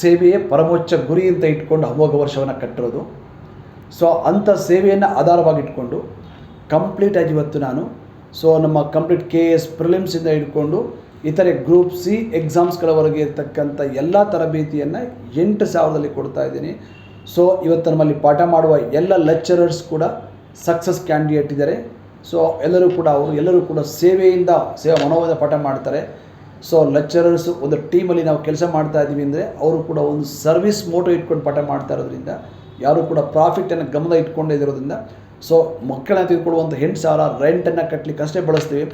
ಸೇವೆಯೇ ಪರಮೋಚ್ಚ ಗುರಿ ಅಂತ ಇಟ್ಕೊಂಡು ಅಮೋಘ ವರ್ಷವನ್ನು ಕಟ್ಟಿರೋದು. ಸೊ ಅಂಥ ಸೇವೆಯನ್ನು ಆಧಾರವಾಗಿಟ್ಕೊಂಡು ಕಂಪ್ಲೀಟಾಗಿ ಇವತ್ತು ನಾನು. ಸೊ ನಮ್ಮ ಕಂಪ್ಲೀಟ್ ಕೆ ಎಸ್ ಪ್ರಿಲಿಮ್ಸಿಂದ ಹಿಡ್ಕೊಂಡು ಇತರೆ ಗ್ರೂಪ್ ಸಿ ಎಕ್ಸಾಮ್ಸ್ಗಳವರೆಗೆ ಇರ್ತಕ್ಕಂಥ ಎಲ್ಲ ತರಬೇತಿಯನ್ನು ಎಂಟು ಸಾವಿರದಲ್ಲಿ ಕೊಡ್ತಾ ಇದ್ದೀನಿ. ಸೊ ಇವತ್ತು ನಮ್ಮಲ್ಲಿ ಪಾಠ ಮಾಡುವ ಎಲ್ಲ ಲೆಕ್ಚರರ್ಸ್ ಕೂಡ ಸಕ್ಸಸ್ ಕ್ಯಾಂಡಿಡೇಟ್ ಇದ್ದಾರೆ. ಸೊ ಎಲ್ಲರೂ ಕೂಡ ಅವರು ಎಲ್ಲರೂ ಕೂಡ ಸೇವೆಯಿಂದ, ಸೇವಾ ಮನೋಭಾವದ ಪಾಠ ಮಾಡ್ತಾರೆ. ಸೊ ಲೆಕ್ಚರರ್ಸ್ ಒಂದು ಟೀಮಲ್ಲಿ ನಾವು ಕೆಲಸ ಮಾಡ್ತಾ ಇದ್ದೀವಿ ಅಂದರೆ ಅವರು ಕೂಡ ಒಂದು ಸರ್ವಿಸ್ ಮೋಟೋ ಇಟ್ಕೊಂಡು ಪಾಠ ಮಾಡ್ತಾ ಇರೋದ್ರಿಂದ, ಯಾರು ಕೂಡ ಪ್ರಾಫಿಟನ್ನು ಗಮನ ಇಟ್ಕೊಂಡೇ ಇರೋದ್ರಿಂದ ಸೊ ಮಕ್ಕಳನ್ನ ತೆಗೆದುಕೊಳ್ಳುವಂಥ ಎಂಟು ಸಾವಿರ ರೆಂಟನ್ನು ಕಟ್ಟಲಿಕ್ಕೆ ಅಷ್ಟೇ ಬಳಸ್ತೀವಿ.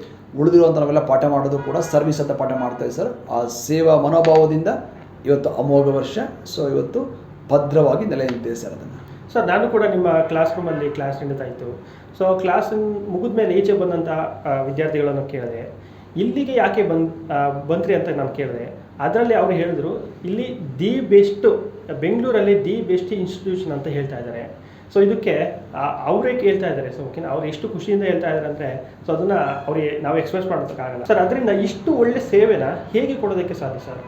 ಉಳಿದಿರುವಂಥ ನಾವೆಲ್ಲ ಪಾಠ ಮಾಡೋದು ಕೂಡ ಸರ್ವಿಸ್ ಅಂತ ಪಾಠ ಮಾಡ್ತಾಯಿದ್ದೀವಿ ಸರ್ ಆ ಸೇವಾ ಮನೋಭಾವದಿಂದ ಇವತ್ತು ಅಮೋಘ ವರ್ಷ. ಸೊ ಇವತ್ತು ಭದ್ರವಾಗಿ ನೆಲೆ ನಿಂತಿದೆ ಸರ್ ಅದನ್ನು. ಸರ್ ನಾನು ಕೂಡ ನಿಮ್ಮ ಕ್ಲಾಸ್ ರೂಮಲ್ಲಿ ಕ್ಲಾಸ್ ನಡೀತಾ ಇತ್ತು. ಸೊ ಕ್ಲಾಸ್ ಮುಗಿದ ಮೇಲೆ ಈಚೆ ಬಂದಂಥ ವಿದ್ಯಾರ್ಥಿಗಳನ್ನು ಕೇಳಿದೆ. ಇಲ್ಲಿಗೆ ಯಾಕೆ ಬಂದ್ ಬಂದ್ರಿ ಅಂತ ನಾನು ಕೇಳಿದೆ. ಅದರಲ್ಲಿ ಅವರು ಹೇಳಿದ್ರು, ಇಲ್ಲಿ ದಿ ಬೆಸ್ಟ್, ಬೆಂಗಳೂರಲ್ಲಿ ದಿ ಬೆಸ್ಟ್ ಇನ್ಸ್ಟಿಟ್ಯೂಷನ್ ಅಂತ ಹೇಳ್ತಾ ಇದ್ದಾರೆ. ಸೊ ಇದಕ್ಕೆ ಅವರೇ ಕೇಳ್ತಾ ಇದ್ದಾರೆ. ಸೊ ಓಕೆ ಅವ್ರು ಎಷ್ಟು ಖುಷಿಯಿಂದ ಹೇಳ್ತಾ ಇದ್ದಾರೆ ಅಂದರೆ ಸೊ ಅದನ್ನು ಅವ್ರಿಗೆ ನಾವು ಎಕ್ಸ್ಪ್ರೆಸ್ ಮಾಡೋದಕ್ಕಾಗಲ್ಲ ಸರ್ ಅದರಿಂದ ಇಷ್ಟು ಒಳ್ಳೆ ಸೇವೆನ ಹೇಗೆ ಕೊಡೋದಕ್ಕೆ ಸಾಧ್ಯ ಸರ್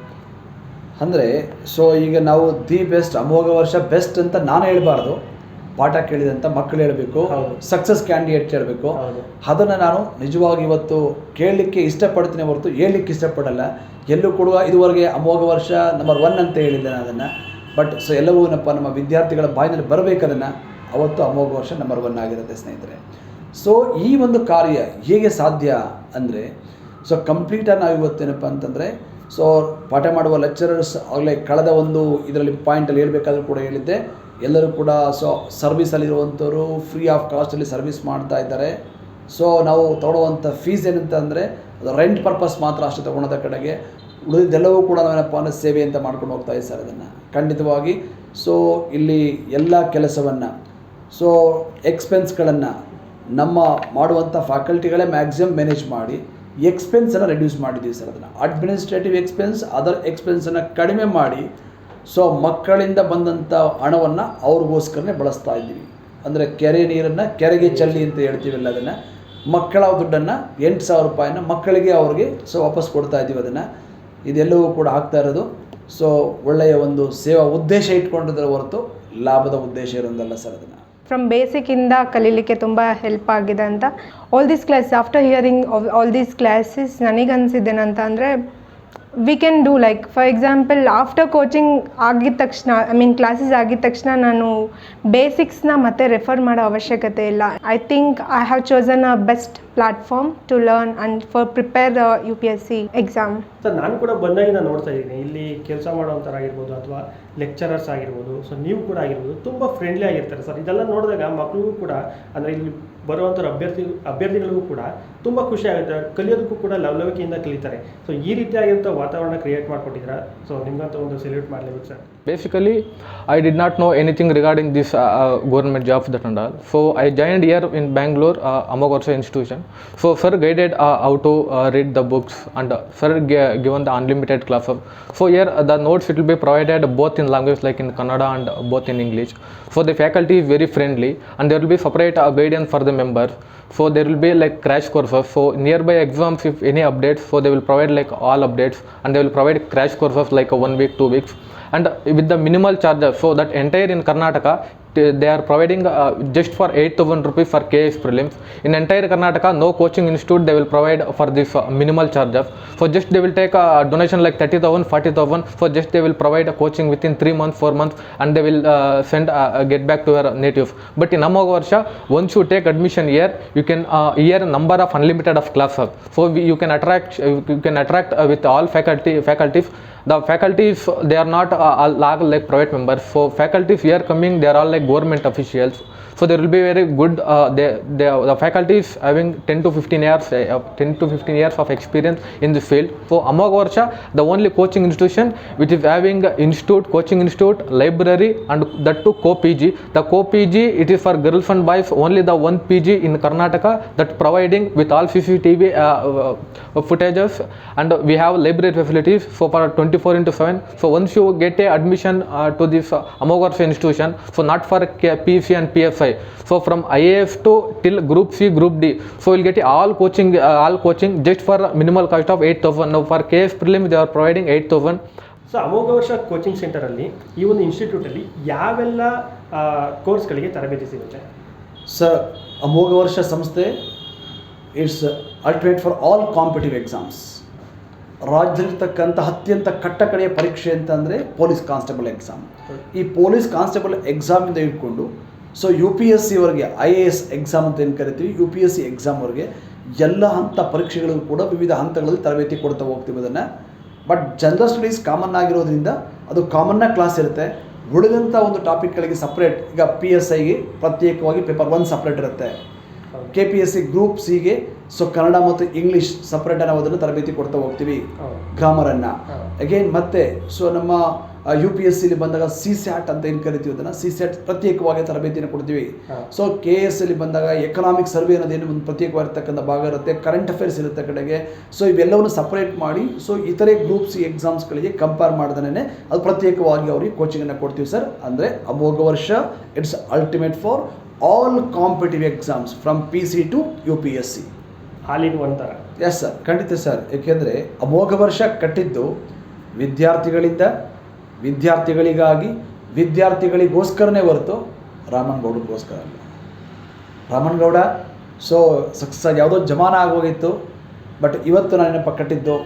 ಅಂದರೆ ಸೊ ಈಗ ನಾವು ದಿ ಬೆಸ್ಟ್, ಅಮೋಘ ವರ್ಷ ಬೆಸ್ಟ್ ಅಂತ ನಾನು ಹೇಳ್ಬಾರ್ದು. ಪಾಠ ಕೇಳಿದಂಥ ಮಕ್ಕಳು ಹೇಳಬೇಕು. ಸಕ್ಸಸ್ ಕ್ಯಾಂಡಿಡೇಟ್ ಹೇಳಬೇಕು. ಅದನ್ನು ನಾನು ನಿಜವಾಗಿ ಇವತ್ತು ಕೇಳಲಿಕ್ಕೆ ಇಷ್ಟಪಡ್ತೀನಿ ಹೊರತು ಹೇಳಲಿಕ್ಕೆ ಇಷ್ಟಪಡಲ್ಲ. ಎಲ್ಲೂ ಕೂಡ ಇದುವರೆಗೆ ಅಮೋಘ ವರ್ಷ ನಂಬರ್ ಒನ್ ಅಂತ ಹೇಳಿದ್ದೆ ನಾನು ಅದನ್ನು. ಬಟ್ ಸೊ ಎಲ್ಲವೂ ಏನಪ್ಪ ನಮ್ಮ ವಿದ್ಯಾರ್ಥಿಗಳ ಬಾಯಿನಲ್ಲಿ ಬರಬೇಕು ಅದನ್ನು. ಅವತ್ತು ಅಮೋಘ ವರ್ಷ ನಂಬರ್ ಒನ್ ಆಗಿರುತ್ತೆ ಸ್ನೇಹಿತರೆ. ಸೊ ಈ ಒಂದು ಕಾರ್ಯ ಹೇಗೆ ಸಾಧ್ಯ ಅಂದರೆ ಸೊ ಕಂಪ್ಲೀಟಾಗಿ ನಾವು ಇವತ್ತು ಏನಪ್ಪ ಅಂತಂದರೆ ಸೊ ಪಾಠ ಮಾಡುವ ಲೆಕ್ಚರರ್ಸ್ ಆಗಲೇ ಕಳೆದ ಒಂದು ಇದರಲ್ಲಿ ಪಾಯಿಂಟಲ್ಲಿ ಹೇಳಬೇಕಾದ್ರೂ ಕೂಡ ಹೇಳಿದ್ದೆ. ಎಲ್ಲರೂ ಕೂಡ ಸೊ ಸರ್ವಿಸಲ್ಲಿರುವಂಥವ್ರು ಫ್ರೀ ಆಫ್ ಕಾಸ್ಟಲ್ಲಿ ಸರ್ವಿಸ್ ಮಾಡ್ತಾ ಇದ್ದಾರೆ. ಸೊ ನಾವು ತೊಗೊಳ್ಳುವಂಥ ಫೀಸ್ ಏನಂತ ಅಂದರೆ, ಅದು ರೆಂಟ್ ಪರ್ಪಸ್ ಮಾತ್ರ ಅಷ್ಟೇ ತೊಗೊಳೋದ ಕಡೆಗೆ. ಉಳಿದೆಲ್ಲವೂ ಕೂಡ ನಾವೇನಪ್ಪ ಅಂದರೆ ಸೇವೆ ಅಂತ ಮಾಡ್ಕೊಂಡು ಹೋಗ್ತಾ ಇದ್ದೀವಿ ಸರ್ ಅದನ್ನು. ಖಂಡಿತವಾಗಿ. ಸೊ ಇಲ್ಲಿ ಎಲ್ಲ ಕೆಲಸವನ್ನು ಸೊ ಎಕ್ಸ್ಪೆನ್ಸ್ಗಳನ್ನು ನಮ್ಮ ಮಾಡುವಂಥ ಫ್ಯಾಕಲ್ಟಿಗಳೇ ಮ್ಯಾಕ್ಸಿಮಮ್ ಮ್ಯಾನೇಜ್ ಮಾಡಿ ಎಕ್ಸ್ಪೆನ್ಸನ್ನು ರೆಡ್ಯೂಸ್ ಮಾಡಿದ್ದೀವಿ ಸರ್ ಅದನ್ನು. ಅಡ್ಮಿನಿಸ್ಟ್ರೇಟಿವ್ ಎಕ್ಸ್ಪೆನ್ಸ್ ಅದರ್ ಎಕ್ಸ್ಪೆನ್ಸನ್ನು ಕಡಿಮೆ ಮಾಡಿ ಸೊ ಮಕ್ಕಳಿಂದ ಬಂದಂಥ ಹಣವನ್ನು ಅವ್ರಿಗೋಸ್ಕರನೇ ಬಳಸ್ತಾ ಇದ್ದೀವಿ. ಅಂದರೆ ಕೆರೆ ನೀರನ್ನು ಕೆರೆಗೆ ಚೆಲ್ಲಿ ಅಂತ ಹೇಳ್ತೀವಲ್ಲ ಅದನ್ನು. ಮಕ್ಕಳ ದುಡ್ಡನ್ನು ಎಂಟು ಸಾವಿರ ರೂಪಾಯಿನ ಮಕ್ಕಳಿಗೆ ಅವ್ರಿಗೆ ಸೊ, ವಾಪಸ್ ಕೊಡ್ತಾ ಇದ್ದೀವಿ ಅದನ್ನು. ಇದೆಲ್ಲವೂ ಕೂಡ ಆಗ್ತಾ ಇರೋದು. ಸೊ ಒಳ್ಳೆಯ ಒಂದು ಸೇವಾ ಉದ್ದೇಶ ಇಟ್ಕೊಂಡಿದ್ರೆ ಹೊರತು ಲಾಭದ ಉದ್ದೇಶ ಇರೋದಲ್ಲ ಸರ್ ಅದನ್ನು. ಫ್ರಮ್ ಬೇಸಿಕ್ಕಿಂದ ಕಲೀಲಿಕ್ಕೆ ತುಂಬ ಹೆಲ್ಪ್ ಆಗಿದೆ ಅಂತ. All these class after hearing all these classes ನನಗನ್ಸಿದ್ದೇನಂತ ಅಂದರೆ we can do like for example after coaching ಆಗಿದ ತಕ್ಷಣ ಐ ಮೀನ್ ಕ್ಲಾಸಸ್ ಆಗಿದ ತಕ್ಷಣ ನಾನು ಬೇಸಿಕ್ಸ್ನ ಮತ್ತೆ ರೆಫರ್ ಮಾಡೋ ಅವಶ್ಯಕತೆ ಇಲ್ಲ. I think I have chosen a best platform to learn and for prepare U P S C exam sir, ನಾನು ಕೂಡ ಬಂದಾಗಿಂದ ನೋಡ್ತಾ ಇದ್ದೀನಿ. ಇಲ್ಲಿ ಕೆಲಸ ಮಾಡೋವಂಥರಾಗಿರ್ಬೋದು ಅಥವಾ ಲೆಕ್ಚರರ್ಸ್ ಆಗಿರ್ಬೋದು ಸೊ ನೀವು ಕೂಡ ಆಗಿರ್ಬೋದು, ತುಂಬ ಫ್ರೆಂಡ್ಲಿ ಆಗಿರ್ತಾರೆ ಸರ್ ಇದೆಲ್ಲ ನೋಡಿದಾಗ ಮಕ್ಕಳಿಗೂ ಕೂಡ, ಅಂದರೆ ಇಲ್ಲಿ ಬರುವಂಥ ಅಭ್ಯರ್ಥಿ, ಅಭ್ಯರ್ಥಿಗಳಿಗೂ ಕೂಡ ತುಂಬ ಖುಷಿ ಆಗುತ್ತೆ. ಕಲಿಯೋದಕ್ಕೂ ಕೂಡ ಲವಲವಿಕೆಯಿಂದ ಕಲಿತಾರೆ. ಸೊ ಈ ರೀತಿಯಾಗಿರುವಂಥ ವಾತಾವರಣ ಕ್ರಿಯೇಟ್ ಮಾಡಿಕೊಟ್ಟಿದ್ರೆ ಸೊ ನಿಮ್ಗಂತ ಒಂದು ಸೆಲ್ಯೂಟ್ ಮಾಡ್ಲಿಕ್ಕೆ sir basically I did not know anything regarding this government job that and all so I joined year in Bangalore ಅಮೋಘರ್ಸ institution so sir guided how to read the books and sir given the unlimited class of so year the notes it will be provided both uh, in language like in Kannada and both in English. So the faculty is very friendly and there will be separate uh, guidance for the members. So there will be like crash courses. So nearby exams, if any updates, so they will provide like all updates and they will provide crash courses like a one week, two weeks and with the minimal charges so that entire in karnataka they are providing uh, just for 8000 rupees for ks prelims. In entire karnataka no coaching institute they will provide for this uh, minimal charges so just they will take a donation like 30000 40000 so just they will provide a coaching within 3 months 4 months and they will uh, send uh, uh, get back to your native. But in amaga varsha once you take admission here you can uh, here number of unlimited of classes. So we, you can attract you can attract uh, with all faculty faculties the faculties they are not uh, like private members so faculties here coming they are all like government officials so there will be very good uh, the faculties having 10 to 15 years uh, 10 to 15 years of experience in this field. So varsha the only coaching institution which is having institute coaching institute library and that too co pg the co pg it is for girls and boys only the one pg in karnataka that providing with all cctv uh, uh, footages. And we have library facilities so for 24 into 7 so once you get a admission uh, to this uh, Amogarsa institution so not for pc and psi so from iaf to till group c group d. So you'll get all coaching uh, all coaching just for minimal cost of 8000 now for ks they they are providing 8000 so Amogha Varsha coaching ಸೆಂಟರಲ್ಲಿ ಈ ಒಂದು ಇನ್ಸ್ಟಿಟ್ಯೂಟಲ್ಲಿ ಯಾವೆಲ್ಲ ಕೋರ್ಸ್ಗಳಿಗೆ ತರಬೇತಿ ಸಿಗುತ್ತೆ? Sir Amogha Varsha ಸಂಸ್ಥೆ it's ultimate for all competitive exams ರಾಜ್ಯದಲ್ಲಿರ್ತಕ್ಕಂಥ ಅತ್ಯಂತ ಕಟ್ಟಕಡೆಯ ಪರೀಕ್ಷೆ ಅಂತಂದರೆ ಪೊಲೀಸ್ ಕಾನ್ಸ್ಟೇಬಲ್ ಎಕ್ಸಾಮ್ ಈ ಪೊಲೀಸ್ ಕಾನ್ಸ್ಟೇಬಲ್ ಎಕ್ಸಾಮಿಂದ ಇಟ್ಕೊಂಡು ಸೊ ಯು ಪಿ ಎಸ್ ಸಿವರೆಗೆ ಐ ಎ ಎಸ್ ಎಕ್ಸಾಮ್ ಅಂತ ಏನು ಕರಿತೀವಿ? ಯು ಪಿ ಎಸ್ ಸಿ ಎಕ್ಸಾಮ್ವರೆಗೆ ಎಲ್ಲ ಹಂತ ಪರೀಕ್ಷೆಗಳಿಗೂ ಕೂಡ ವಿವಿಧ ಹಂತಗಳಲ್ಲಿ ತರಬೇತಿ ಕೊಡ್ತಾ ಹೋಗ್ತೀವಿ ಅದನ್ನು. ಬಟ್ ಜನರಲ್ ಸ್ಟಡೀಸ್ ಕಾಮನ್ ಆಗಿರೋದ್ರಿಂದ ಅದು ಕಾಮನ್ನಾಗಿ ಕ್ಲಾಸ್ ಇರುತ್ತೆ. ಉಳಿದಂಥ ಒಂದು ಟಾಪಿಕ್ಗಳಿಗೆ ಸಪ್ರೇಟ್ ಈಗ ಪಿ ಎಸ್ ಐಗೆ ಪ್ರತ್ಯೇಕವಾಗಿ ಪೇಪರ್ ಒನ್ ಸಪ್ರೇಟ್ ಇರುತ್ತೆ. K P S C group ಸಿಗೆ ಸೊ ಕನ್ನಡ ಮತ್ತು ಇಂಗ್ಲೀಷ್ ಸಪ್ರೇಟ್ ನಾವು ಅದನ್ನು ತರಬೇತಿ ಕೊಡ್ತಾ ಹೋಗ್ತೀವಿ. ಗ್ರಾಮರನ್ನು. ಅಗೇನ್ ಮತ್ತೆ ಸೊ ನಮ್ಮ ಯು ಪಿ ಎಸ್ ಸಿಲಿ ಬಂದಾಗ ಸಿ ಸ್ಯಾಟ್ ಅಂತ ಏನು ಕರಿತೀವಿ ಅದನ್ನು? ಸಿ ಸ್ಯಾಟ್ ಪ್ರತ್ಯೇಕವಾಗಿ ತರಬೇತಿಯನ್ನು ಕೊಡ್ತೀವಿ. ಸೊ ಕೆ ಎಸ್ ಅಲ್ಲಿ ಬಂದಾಗ ಎಕನಾಮಿಕ್ ಸರ್ವೆ ಅನ್ನೋದೇನು ಒಂದು ಪ್ರತ್ಯೇಕವಾಗಿರ್ತಕ್ಕಂಥ ಭಾಗ ಇರುತ್ತೆ. ಕರೆಂಟ್ ಅಫೇರ್ಸ್ ಇರುತ್ತೆ ಕಡೆಗೆ. ಸೊ ಇವೆಲ್ಲವನ್ನು ಸಪ್ರೇಟ್ ಮಾಡಿ ಸೊ ಇತರೆ ಗ್ರೂಪ್ಸ್ ಎಕ್ಸಾಮ್ಸ್ ಎಕ್ಸಾಮ್ಸ್ಗಳಿಗೆ ಕಂಪೇರ್ ಮಾಡ್ದೇ ಅದು ಪ್ರತ್ಯೇಕವಾಗಿ ಅವ್ರಿಗೆ ಕೋಚಿಂಗನ್ನು ಕೊಡ್ತೀವಿ ಸರ್ ಅಂದರೆ Amogha Varsha it's ultimate for all competitive exams from P C to U P S C ಹಾಲಿನ ಒಂಥರ ಎಸ್ ಸರ್ ಖಂಡಿತ ಸರ್ ಏಕೆಂದರೆ ಅಮೋಘ ವರ್ಷ ಕಟ್ಟಿದ್ದು ವಿದ್ಯಾರ್ಥಿಗಳಿಂದ ವಿದ್ಯಾರ್ಥಿಗಳಿಗಾಗಿ ವಿದ್ಯಾರ್ಥಿಗಳಿಗೋಸ್ಕರನೇ ಹೊರತು ರಾಮನಗೌಡರಿಗೋಸ್ಕರ ಅಲ್ಲ. ರಾಮನಗೌಡ ಸೊ ಸಕ್ಸಸ್ ಯಾವುದೋ ಜಮಾನ ಆಗೋಗಿತ್ತು ಬಟ್ ಇವತ್ತು ನಾನು ಕಟ್ಟಿದ್ದು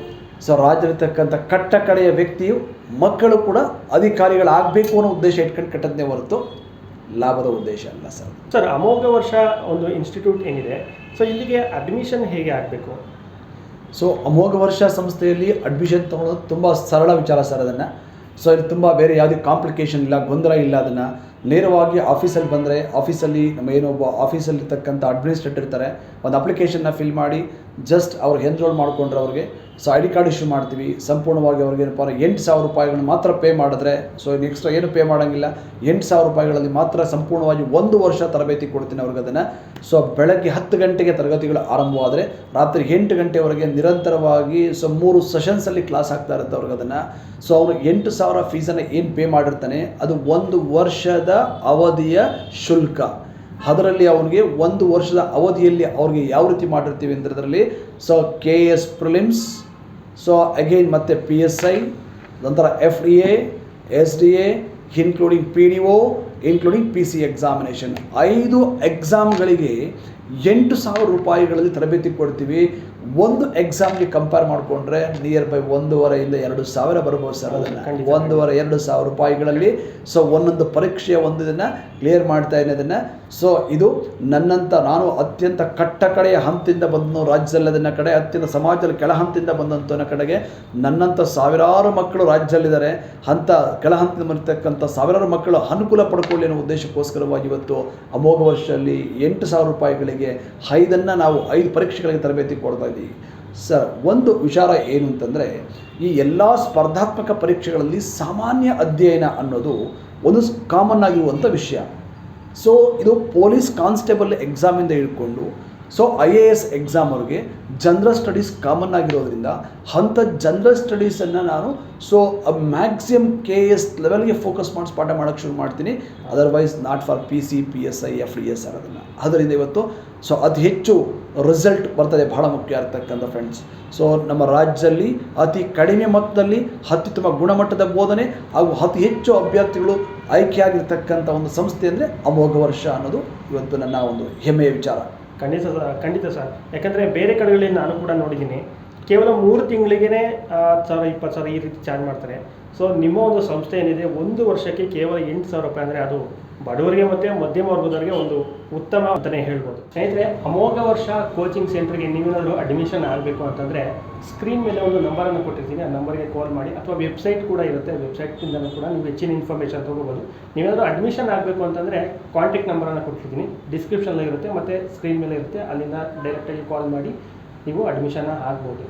ಸೊ ರಾಜ್ಯದಲ್ಲಿರ್ತಕ್ಕಂಥ ಕಟ್ಟ ಕಡೆಯ ವ್ಯಕ್ತಿಯು ಮಕ್ಕಳು ಕೂಡ ಅಧಿಕಾರಿಗಳಾಗಬೇಕು ಅನ್ನೋ ಉದ್ದೇಶ ಇಟ್ಕೊಂಡು ಕಟ್ಟದ್ನೇ ಹೊರತು ಲಾಭದ ಉದ್ದೇಶ ಅಲ್ಲ ಸರ್. ಸರ್ ಅಮೋಘ ವರ್ಷ ಒಂದು ಇನ್ಸ್ಟಿಟ್ಯೂಟ್ ಏನಿದೆ ಸೊ ಇಲ್ಲಿಗೆ ಅಡ್ಮಿಷನ್ ಹೇಗೆ ಆಗಬೇಕು? ಸೊ ಅಮೋಘ ವರ್ಷ ಸಂಸ್ಥೆಯಲ್ಲಿ ಅಡ್ಮಿಷನ್ ತೊಗೊಳೋದು ತುಂಬ ಸರಳ ವಿಚಾರ ಸರ್ ಅದನ್ನು. ಸೊ ಇದು ತುಂಬ ಬೇರೆ ಯಾವುದೇ ಕಾಂಪ್ಲಿಕೇಶನ್ ಇಲ್ಲ, ಗೊಂದಲ ಇಲ್ಲ ಅದನ್ನು. ನೇರವಾಗಿ ಆಫೀಸಲ್ಲಿ ಬಂದರೆ ಆಫೀಸಲ್ಲಿ ನಮ್ಮ ಏನೊಬ್ಬ ಆಫೀಸಲ್ಲಿ ಇರ್ತಕ್ಕಂಥ ಅಡ್ಮಿನಿಸ್ಟ್ರೇಟರ್ ಇರ್ತಾರೆ. ಒಂದು ಅಪ್ಲಿಕೇಶನ್ನ ಫಿಲ್ ಮಾಡಿ ಜಸ್ಟ್ ಅವ್ರಿಗೆ ಎನ್ರೋಲ್ ಮಾಡಿಕೊಂಡ್ರೆ ಅವ್ರಿಗೆ. So I D card issue ಮಾಡ್ತೀವಿ. ಸಂಪೂರ್ಣವಾಗಿ ಅವ್ರಿಗೆ ಏನಪ್ಪ ಅಂದರೆ ಎಂಟು ಸಾವಿರ ರೂಪಾಯಿಗಳನ್ನ ಮಾತ್ರ ಪೇ ಮಾಡಿದ್ರೆ ಸೊ ಎಕ್ಸ್ಟ್ರಾ ಏನು ಪೇ ಮಾಡೋಂಗಿಲ್ಲ. ಎಂಟು ಸಾವಿರ ರೂಪಾಯಿಗಳಲ್ಲಿ ಮಾತ್ರ ಸಂಪೂರ್ಣವಾಗಿ ಒಂದು ವರ್ಷ ತರಬೇತಿ ಕೊಡ್ತೀನಿ ಅವ್ರಿಗೆ ಅದನ್ನು. ಸೊ ಬೆಳಗ್ಗೆ ಹತ್ತು ಗಂಟೆಗೆ ತರಗತಿಗಳು ಆರಂಭವಾದರೆ, ರಾತ್ರಿ ಎಂಟು ಗಂಟೆವರೆಗೆ ನಿರಂತರವಾಗಿ ಸೊ ಮೂರು ಸೆಷನ್ಸಲ್ಲಿ ಕ್ಲಾಸ್ ಆಗ್ತಾ ಇರುತ್ತೆ ಅವ್ರಿಗೆ ಅದನ್ನು. ಸೊ ಅವನು ಎಂಟು ಸಾವಿರ ಫೀಸನ್ನು ಏನು ಪೇ ಮಾಡಿರ್ತಾನೆ, ಅದು ಒಂದು ವರ್ಷದ ಅವಧಿಯ ಶುಲ್ಕ. ಅದರಲ್ಲಿ ಅವನಿಗೆ ಒಂದು ವರ್ಷದ ಅವಧಿಯಲ್ಲಿ ಅವ್ರಿಗೆ ಯಾವ ರೀತಿ ಮಾಡಿರ್ತೀವಿ ಅಂದರೆ ಅದರಲ್ಲಿ so K S prelims so again ಮತ್ತು ಪಿ ಎಸ್ ಐ ನಂತರ F D A S D A including P D O including P C examination ಐದು ಎಕ್ಸಾಮ್ಗಳಿಗೆ ಎಂಟು ಸಾವಿರ ರೂಪಾಯಿಗಳಲ್ಲಿ ತರಬೇತಿ ಕೊಡ್ತೀವಿ. ಒಂದು ಎಕ್ಸಾಮ್ಗೆ ಕಂಪೇರ್ ಮಾಡಿಕೊಂಡ್ರೆ ನಿಯರ್ ಬೈ ಒಂದೂವರೆಯಿಂದ ಎರಡು ಸಾವಿರ ಬರ್ಬೋದು ಸರ್ ಅದನ್ನು. ಒಂದೂವರೆ ಎರಡು ಸಾವಿರ ರೂಪಾಯಿಗಳಲ್ಲಿ. ಸೊ ಒಂದೊಂದು ಪರೀಕ್ಷೆಯ ಒಂದು ಇದನ್ನು ಕ್ಲಿಯರ್ ಮಾಡ್ತಾ ಇರೋದನ್ನು. ಸೊ ಇದು ನನ್ನಂಥ ನಾನು ಅತ್ಯಂತ ಕಟ್ಟ ಕಡೆಯ ಹಂತದಿಂದ ಬಂದನು ರಾಜ್ಯದಲ್ಲಿ ಅದನ್ನ ಕಡೆ ಅತ್ಯಂತ ಸಮಾಜದಲ್ಲಿ ಕೆಳ ಹಂತದಿಂದ ಬಂದಂಥ ಕಡೆಗೆ ನನ್ನಂಥ ಸಾವಿರಾರು ಮಕ್ಕಳು ರಾಜ್ಯದಲ್ಲಿದ್ದಾರೆ. ಹಂತ ಕೆಳ ಹಂತದಿಂದ ಬರ್ತಕ್ಕಂಥ ಸಾವಿರಾರು ಮಕ್ಕಳು ಅನುಕೂಲ ಪಡ್ಕೊಳ್ಳಿ ಅನ್ನೋ ಉದ್ದೇಶಕ್ಕೋಸ್ಕರವಾಗಿ ಇವತ್ತು ಅಮೋಘ ವರ್ಷದಲ್ಲಿ ಎಂಟು ಸಾವಿರ ರೂಪಾಯಿಗಳಿಗೆ ಐದನ್ನು ನಾವು ಐದು ಪರೀಕ್ಷೆಗಳಿಗೆ ತರಬೇತಿ ಕೊಡ್ತಾ ಇದ್ದೀವಿ ಸರ್, ಒಂದು ವಿಚಾರ ಏನು ಅಂತಂದರೆ, ಈ ಎಲ್ಲ ಸ್ಪರ್ಧಾತ್ಮಕ ಪರೀಕ್ಷೆಗಳಲ್ಲಿ ಸಾಮಾನ್ಯ ಅಧ್ಯಯನ ಅನ್ನೋದು ಒಂದು ಕಾಮನ್ ಆಗಿರುವಂಥ ವಿಷಯ. ಸೊ ಇದು ಪೊಲೀಸ್ ಕಾನ್ಸ್ಟೇಬಲ್ ಎಕ್ಸಾಮಿಂದ ಹಿಡ್ಕೊಂಡು ಸೊ ಐ ಎ ಎಸ್ ಎಕ್ಸಾಮ್ವರೆಗೆ ಜನರಲ್ ಸ್ಟಡೀಸ್ ಕಾಮನ್ ಆಗಿರೋದ್ರಿಂದ ಅಂಥ ಜನರಲ್ ಸ್ಟಡೀಸನ್ನು ನಾನು ಸೊ ಮ್ಯಾಕ್ಸಿಮಮ್ ಕೆ ಎಸ್ ಲೆವೆಲ್ಗೆ ಫೋಕಸ್ ಮಾಡಿಸ್ ಪಾಠ ಮಾಡೋಕ್ಕೆ ಶುರು ಮಾಡ್ತೀನಿ. Otherwise not for P C P S I F D S ಅದನ್ನು ಅದರಿಂದ ಇವತ್ತು ಸೊ ಅತಿ ಹೆಚ್ಚು ರಿಸಲ್ಟ್ ಬರ್ತದೆ ಬಹಳ ಮುಖ್ಯ ಇರ್ತಕ್ಕಂಥ ಫ್ರೆಂಡ್ಸ್ ಸೊ ನಮ್ಮ ರಾಜ್ಯದಲ್ಲಿ ಅತಿ ಕಡಿಮೆ ಮೊತ್ತದಲ್ಲಿ ಅತ್ಯುತ್ತಮ ಗುಣಮಟ್ಟದ ಬೋಧನೆ ಹಾಗೂ ಅತಿ ಹೆಚ್ಚು ಅಭ್ಯರ್ಥಿಗಳು ಆಯ್ಕೆಯಾಗಿರ್ತಕ್ಕಂಥ ಒಂದು ಸಂಸ್ಥೆ ಅಂದರೆ ಅಮೋಘ ವರ್ಷ ಅನ್ನೋದು ಇವತ್ತು ನನ್ನ ಒಂದು ಹೆಮ್ಮೆಯ ವಿಚಾರ. ಖಂಡಿತ ಸರ್ ಖಂಡಿತ ಸರ್. ಯಾಕಂದರೆ ಬೇರೆ ಕಡೆಗಳಲ್ಲಿ ನಾನು ಕೂಡ ನೋಡಿದ್ದೀನಿ. ಕೇವಲ ಮೂರು ತಿಂಗಳಿಗೆ ಹತ್ತು ಸಾವಿರ, ಇಪ್ಪತ್ತು ಸಾವಿರ ಈ ರೀತಿ ಚಾರ್ಜ್ ಮಾಡ್ತಾರೆ. ಸೊ ನಿಮ್ಮ ಒಂದು ಸಂಸ್ಥೆ ಏನಿದೆ, ಒಂದು ವರ್ಷಕ್ಕೆ ಕೇವಲ ಎಂಟು ಸಾವಿರ ರೂಪಾಯಿ ಅಂದರೆ ಅದು ಬಡವರಿಗೆ ಮತ್ತು ಮಧ್ಯಮ ವರ್ಗದವರಿಗೆ ಒಂದು ಉತ್ತಮ ಅಂತಲೇ ಹೇಳ್ಬೋದು. ಸ್ನೇಹಿತರೆ, ಅಮೋಘ ವರ್ಷ ಕೋಚಿಂಗ್ ಸೆಂಟ್ರಿಗೆ ನೀವೇನಾದರೂ ಅಡ್ಮಿಷನ್ ಆಗಬೇಕು ಅಂತಂದರೆ ಸ್ಕ್ರೀನ್ ಮೇಲೆ ಒಂದು ನಂಬರನ್ನು ಕೊಟ್ಟಿರ್ತೀನಿ. ಆ ನಂಬರ್ಗೆ ಕಾಲ್ ಮಾಡಿ ಅಥವಾ ವೆಬ್ಸೈಟ್ ಕೂಡ ಇರುತ್ತೆ. ವೆಬ್ಸೈಟಿಂದಲೂ ಕೂಡ ನೀವು ಹೆಚ್ಚಿನ ಇನ್ಫಾರ್ಮೇಷನ್ ತೊಗೋಬೋದು. ನೀವೇನಾದರೂ ಅಡ್ಮಿಷನ್ ಆಗಬೇಕು ಅಂತಂದರೆ ಕಾಂಟ್ಯಾಕ್ಟ್ ನಂಬರನ್ನು ಕೊಟ್ಟಿರ್ತೀನಿ. ಡಿಸ್ಕ್ರಿಪ್ಷನಲ್ಲಿ ಇರುತ್ತೆ, ಮತ್ತು ಸ್ಕ್ರೀನ್ ಮೇಲೆ ಇರುತ್ತೆ. ಅಲ್ಲಿಂದ ಡೈರೆಕ್ಟಾಗಿ ಕಾಲ್ ಮಾಡಿ ನೀವು ಅಡ್ಮಿಷನ್ನ ಆಗ್ಬೋದು.